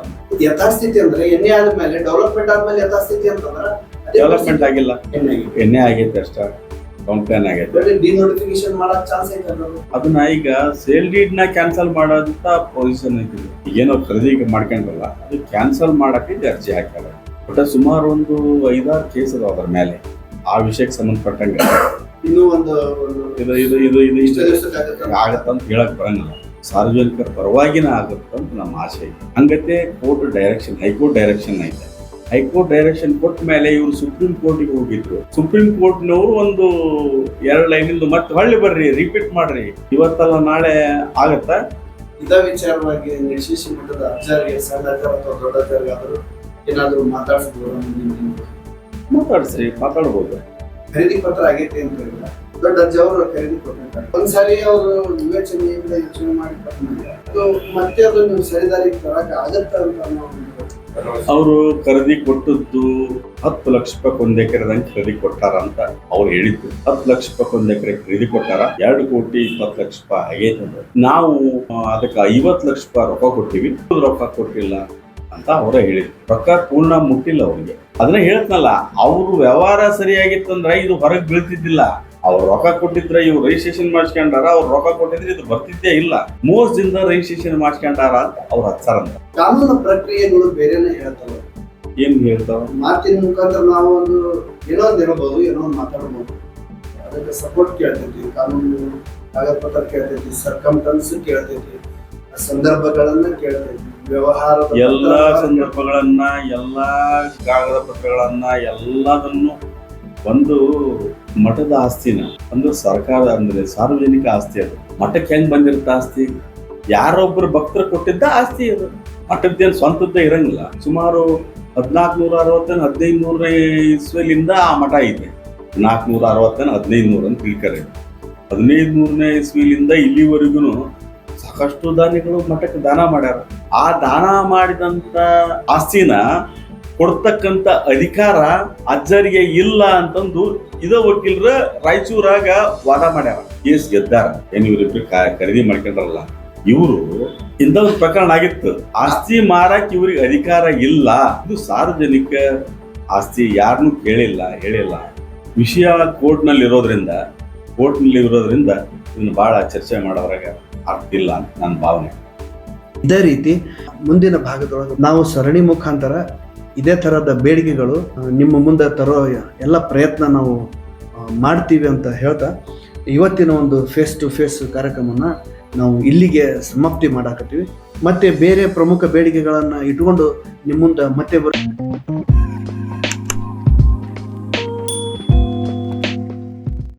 ಯಥಾಸ್ಥಿತಿ ಅಂದ್ರೆ ಎಣ್ಣೆ ಆದ್ಮೇಲೆ ಡೆವಲಪ್ಮೆಂಟ್ ಆದ್ಮೇಲೆ ಯಥಾಸ್ಥಿತಿ ಅಂತಂದ್ರೆ ಡೆವಲಪ್ಮೆಂಟ್ ಆಗಿಲ್ಲ. ಎಣ್ಣೆ ಆಗೈತೆ ಅಷ್ಟ. ಟೌನ್ ಪ್ಲಾನ್ ಆಗೈತೆ. ಡಿನೋಟಿಫಿಕೇಶನ್ ಮಾಡಕ್ ಚಾನ್ಸ್ ಐತೆ ಅದನ್ನ ಈಗ ಸೇಲ್ ಡೀಡ್ನ ಕ್ಯಾನ್ಸಲ್ ಮಾಡೋಂತ ಪೊಸಿಷನ್ ಐತಿ ಏನೋ ಖರೀದಿ ಮಾಡ್ಕೊಂಡ್ರಲ್ಲ ಅದು ಕ್ಯಾನ್ಸಲ್ ಮಾಡಕ್ಕೆ ಅರ್ಜಿ ಹಾಕ್ಯಾರ ಬಟ್ ಸುಮಾರು ಒಂದು ಐದಾರು ಕೇಸ್ ಅದಾವ ಅದ್ರ ಮೇಲೆ. ಆ ವಿಷಯಕ್ಕೆ ಸಂಬಂಧಪಟ್ಟಂಗೆ. ಇನ್ನೂ ಒಂದು ಇದು ಇದು ಇದು ಇದು ಇಷ್ಟು ಆಗತ್ತಂತ ಹೇಳಕ್ ಬರಂಗಿಲ್ಲ. ಸಾರ್ವಜನಿಕರ ಪರವಾಗಿನ ಆಗುತ್ತಂತ ನಮ್ಮ ಆಸೆ ಇದೆ. ಹಂಗತೆ court direction high court direction ಐತೆ ಹೈಕೋರ್ಟ್ ಡೈರೆಕ್ಷನ್ ಕೊಟ್ಟ ಮೇಲೆ ಇವರು ಸುಪ್ರೀಂ ಕೋರ್ಟಿಗೆ ಹೋಗಿದ್ರು. ಸುಪ್ರೀಂ ಕೋರ್ಟ್ನವರು ಒಂದು ಎರಡು ಲೈನಿಂದು ಮತ್ತೆ ಹೊಳ್ಳಿ ಬರ್ರಿ ರಿಪೀಟ್ ಮಾಡ್ರಿ. ಇವತ್ತಲ್ಲ ನಾಳೆ ಆಗತ್ತಾ? ಇದ ವಿಚಾರವಾಗಿ ನಿರ್ಶೇಷಿ ಮಟ್ಟದ ಅಜ್ಜಾರ ಅಥವಾ ದೊಡ್ಡ ಏನಾದರೂ ಮಾತಾಡಿಸ್ಬೋದು ಮಾತಾಡ್ಸ್ರಿ ಮಾತಾಡ್ಬೋದು. ಖರೀದಿ ಪತ್ರ ಆಗೈತೆ ಅಂತ ಇಲ್ಲ ದೊಡ್ಡ ಅಜ್ಜ ಅವರು ಖರೀದಿ ಕೊಟ್ಟಿರ್ತಾರೆ. ಒಂದ್ಸರಿ ಅವರು ವಿವೇಚನೆಯಿಂದ ಯೋಚನೆ ಮಾಡಿ ಅದು ಮತ್ತೆ ಅದು ನೀವು ಸರಿದಾರಿಗೆ ತರಕ ಆಗತ್ತ ಅಂತ ಅವರು ಖರೀದಿ ಕೊಟ್ಟದ್ದು ಹತ್ತು ಲಕ್ಷ ರೂಪಾಯಿ ಒಂದ್ ಎಕರೆದಂಗೆ ಖರೀದಿ ಕೊಟ್ಟಾರ ಅಂತ ಅವ್ರು ಹೇಳಿದ್ರು. ಹತ್ತು ಲಕ್ಷ ರೂಪಾಯಿ ಒಂದ್ ಎಕರೆ ಖರೀದಿ ಕೊಟ್ಟಾರ, ಎರಡು ಕೋಟಿ ಇಪ್ಪತ್ತು ಲಕ್ಷ ರೂಪಾಯಿ ಆಗೈತೆ ಅಂದ್ರೆ. ನಾವು ಅದಕ್ಕೆ ಐವತ್ತು ಲಕ್ಷ ರೂಪಾಯಿ ರೊಕ್ಕ ಕೊಟ್ಟಿವಿ ರೊಕ್ಕ ಕೊಟ್ಟಿಲ್ಲ ಅಂತ ಅವರೇ ಹೇಳಿದ್ರು. ರೊಕ್ಕ ಪೂರ್ಣ ಮುಟ್ಟಿಲ್ಲ ಅವ್ರಿಗೆ. ಅದನ್ನ ಹೇಳ್ತನಲ್ಲ, ಅವರು ವ್ಯವಹಾರ ಸರಿಯಾಗಿತ್ತಂದ್ರೆ ಇದು ಹೊರಗೆ ಬೀಳ್ತಿದ್ದಿಲ್ಲ. ಅವ್ರು ರೊಕ್ಕ ಕೊಟ್ಟಿದ್ರೆ ಇವ್ರು ರಿಜಿಸ್ಟ್ರೇಷನ್ ಮಾಡಿಸ್ಕೊಂಡಾರ ಅವ್ರು ರೊಕ್ಕ ಕೊಟ್ಟಿದ್ರೆ ಇದು ಬರ್ತಿದ್ದೇ ಇಲ್ಲ. ಮೋಸದಿಂದ ರಿಜಿಸ್ಟ್ರೇಷನ್ ಮಾಡಿಸ್ಕೊಂಡಾರ ಅಂತ ಅವ್ರು ಹಚ್ಚಾರಂತ ಕಾನೂನು ಪ್ರಕ್ರಿಯೆಗಳು ಬೇರೆನೇ ಹೇಳ್ತವೆ. ಏನ್ ಹೇಳ್ತಾವ? ಮಾತಿನ ಮುಖಾಂತರ ನಾವು ಒಂದು ಏನೋ ಒಂದು ಇರಬಹುದು ಏನೋ ಒಂದು ಮಾತಾಡ್ಬೋದು. ಅದಕ್ಕೆ ಸಪೋರ್ಟ್ ಕೇಳ್ತೈತಿ ಕಾನೂನು ಕಾಗದ ಪತ್ರ ಕೇಳ್ತೈತಿ ಸರ್ಕಮ್ಟನ್ಸ್ ಕೇಳ್ತೈತಿ ಸಂದರ್ಭಗಳನ್ನ ಕೇಳ್ತೈತಿ ವ್ಯವಹಾರ ಎಲ್ಲ ಸಂದರ್ಭಗಳನ್ನ ಎಲ್ಲ ಕಾಗದ ಪತ್ರಗಳನ್ನ ಎಲ್ಲದನ್ನು ಒಂದು ಮಠದ ಆಸ್ತಿನ ಅಂದ್ರೆ ಸರ್ಕಾರ ಅಂದ್ರೆ ಸಾರ್ವಜನಿಕ ಆಸ್ತಿ ಅದು. ಮಠಕ್ಕೆ ಹೆಂಗ್ ಬಂದಿರುತ್ತೆ ಆಸ್ತಿ? ಯಾರೊಬ್ಬರು ಭಕ್ತರು ಕೊಟ್ಟಿದ್ದ ಆಸ್ತಿ ಅದು. ಮಠದ್ದೇನು ಸ್ವಂತದ್ದೇ ಇರಂಗಿಲ್ಲ. ಸುಮಾರು ಹದಿನಾಲ್ಕು ನೂರ ಅರವತ್ತೇನು ಹದಿನೈದು ನೂರ ಇಸ್ವಿಲಿಂದ ಆ ಮಠ ಐತೆ ನಾಲ್ಕುನೂರ ಅರವತ್ತೇನು ಹದಿನೈದು ನೂರ ಅಂತ ತಿಳ್ಕರೆ. ಹದಿನೈದು ನೂರನೇ ಇಸ್ವಿಲಿಂದ ಇಲ್ಲಿವರೆಗೂ ಸಾಕಷ್ಟು ದಾನಿಗಳು ಮಠಕ್ಕೆ ದಾನ ಮಾಡ್ಯಾರ. ಆ ದಾನ ಮಾಡಿದಂತ ಆಸ್ತಿನ ಕೊಡ್ತಕ್ಕಂತ ಅಧಿಕಾರ ಅಜ್ಜರಿಗೆ ಇಲ್ಲ ಅಂತಂದು ಇದ ವಕೀಲರ ರಾಯಚೂರಾಗ ವಾದ ಮಾಡ್ಯಾರ. ಕೇಸ್ ಗೆದ್ದಾರ. ಏನ್ ಇವ್ರಿಬ್ರು ಖರೀದಿ ಮಾಡ್ಕೊಂಡ್ರಲ್ಲ. ಇವರು ಇಂಥ ಒಂದು ಪ್ರಕರಣ ಆಗಿತ್ತು. ಆಸ್ತಿ ಮಾರಕ್ ಇವ್ರಿಗೆ ಅಧಿಕಾರ ಇಲ್ಲ. ಇದು ಸಾರ್ವಜನಿಕ ಆಸ್ತಿ ಯಾರನ್ನೂ ಕೇಳಿಲ್ಲ, ಹೇಳಿಲ್ಲ. ವಿಷಯ ಕೋರ್ಟ್ನಲ್ಲಿ ಇರೋದ್ರಿಂದ ಕೋರ್ಟ್ನಲ್ಲಿ ಇರೋದ್ರಿಂದ ಇದನ್ನ ಬಹಳ ಚರ್ಚೆ ಮಾಡೋದ್ರಾಗ ಅರ್ಥ ಇಲ್ಲ ಅಂತ ನನ್ನ ಭಾವನೆ. ಇದೇ ರೀತಿ ಮುಂದಿನ ಭಾಗದೊಳಗೆ ನಾವು ಸರಣಿ ಮುಖಾಂತರ ಇದೇ ಥರದ ಬೇಡಿಕೆಗಳು ನಿಮ್ಮ ಮುಂದೆ ತರೋ ಎಲ್ಲ ಪ್ರಯತ್ನ ನಾವು ಮಾಡ್ತೀವಿ ಅಂತ ಹೇಳ್ತಾ, ಇವತ್ತಿನ ಒಂದು ಫೇಸ್ ಟು ಫೇಸ್ ಕಾರ್ಯಕ್ರಮನ ನಾವು ಇಲ್ಲಿಗೆ ಸಮಾಪ್ತಿ ಮಾಡಾಕತ್ತೀವಿ. ಮತ್ತೆ ಬೇರೆ ಪ್ರಮುಖ ಬೇಡಿಕೆಗಳನ್ನು ಇಟ್ಕೊಂಡು ನಿಮ್ಮ ಮುಂದೆ ಮತ್ತೆ ಬರ್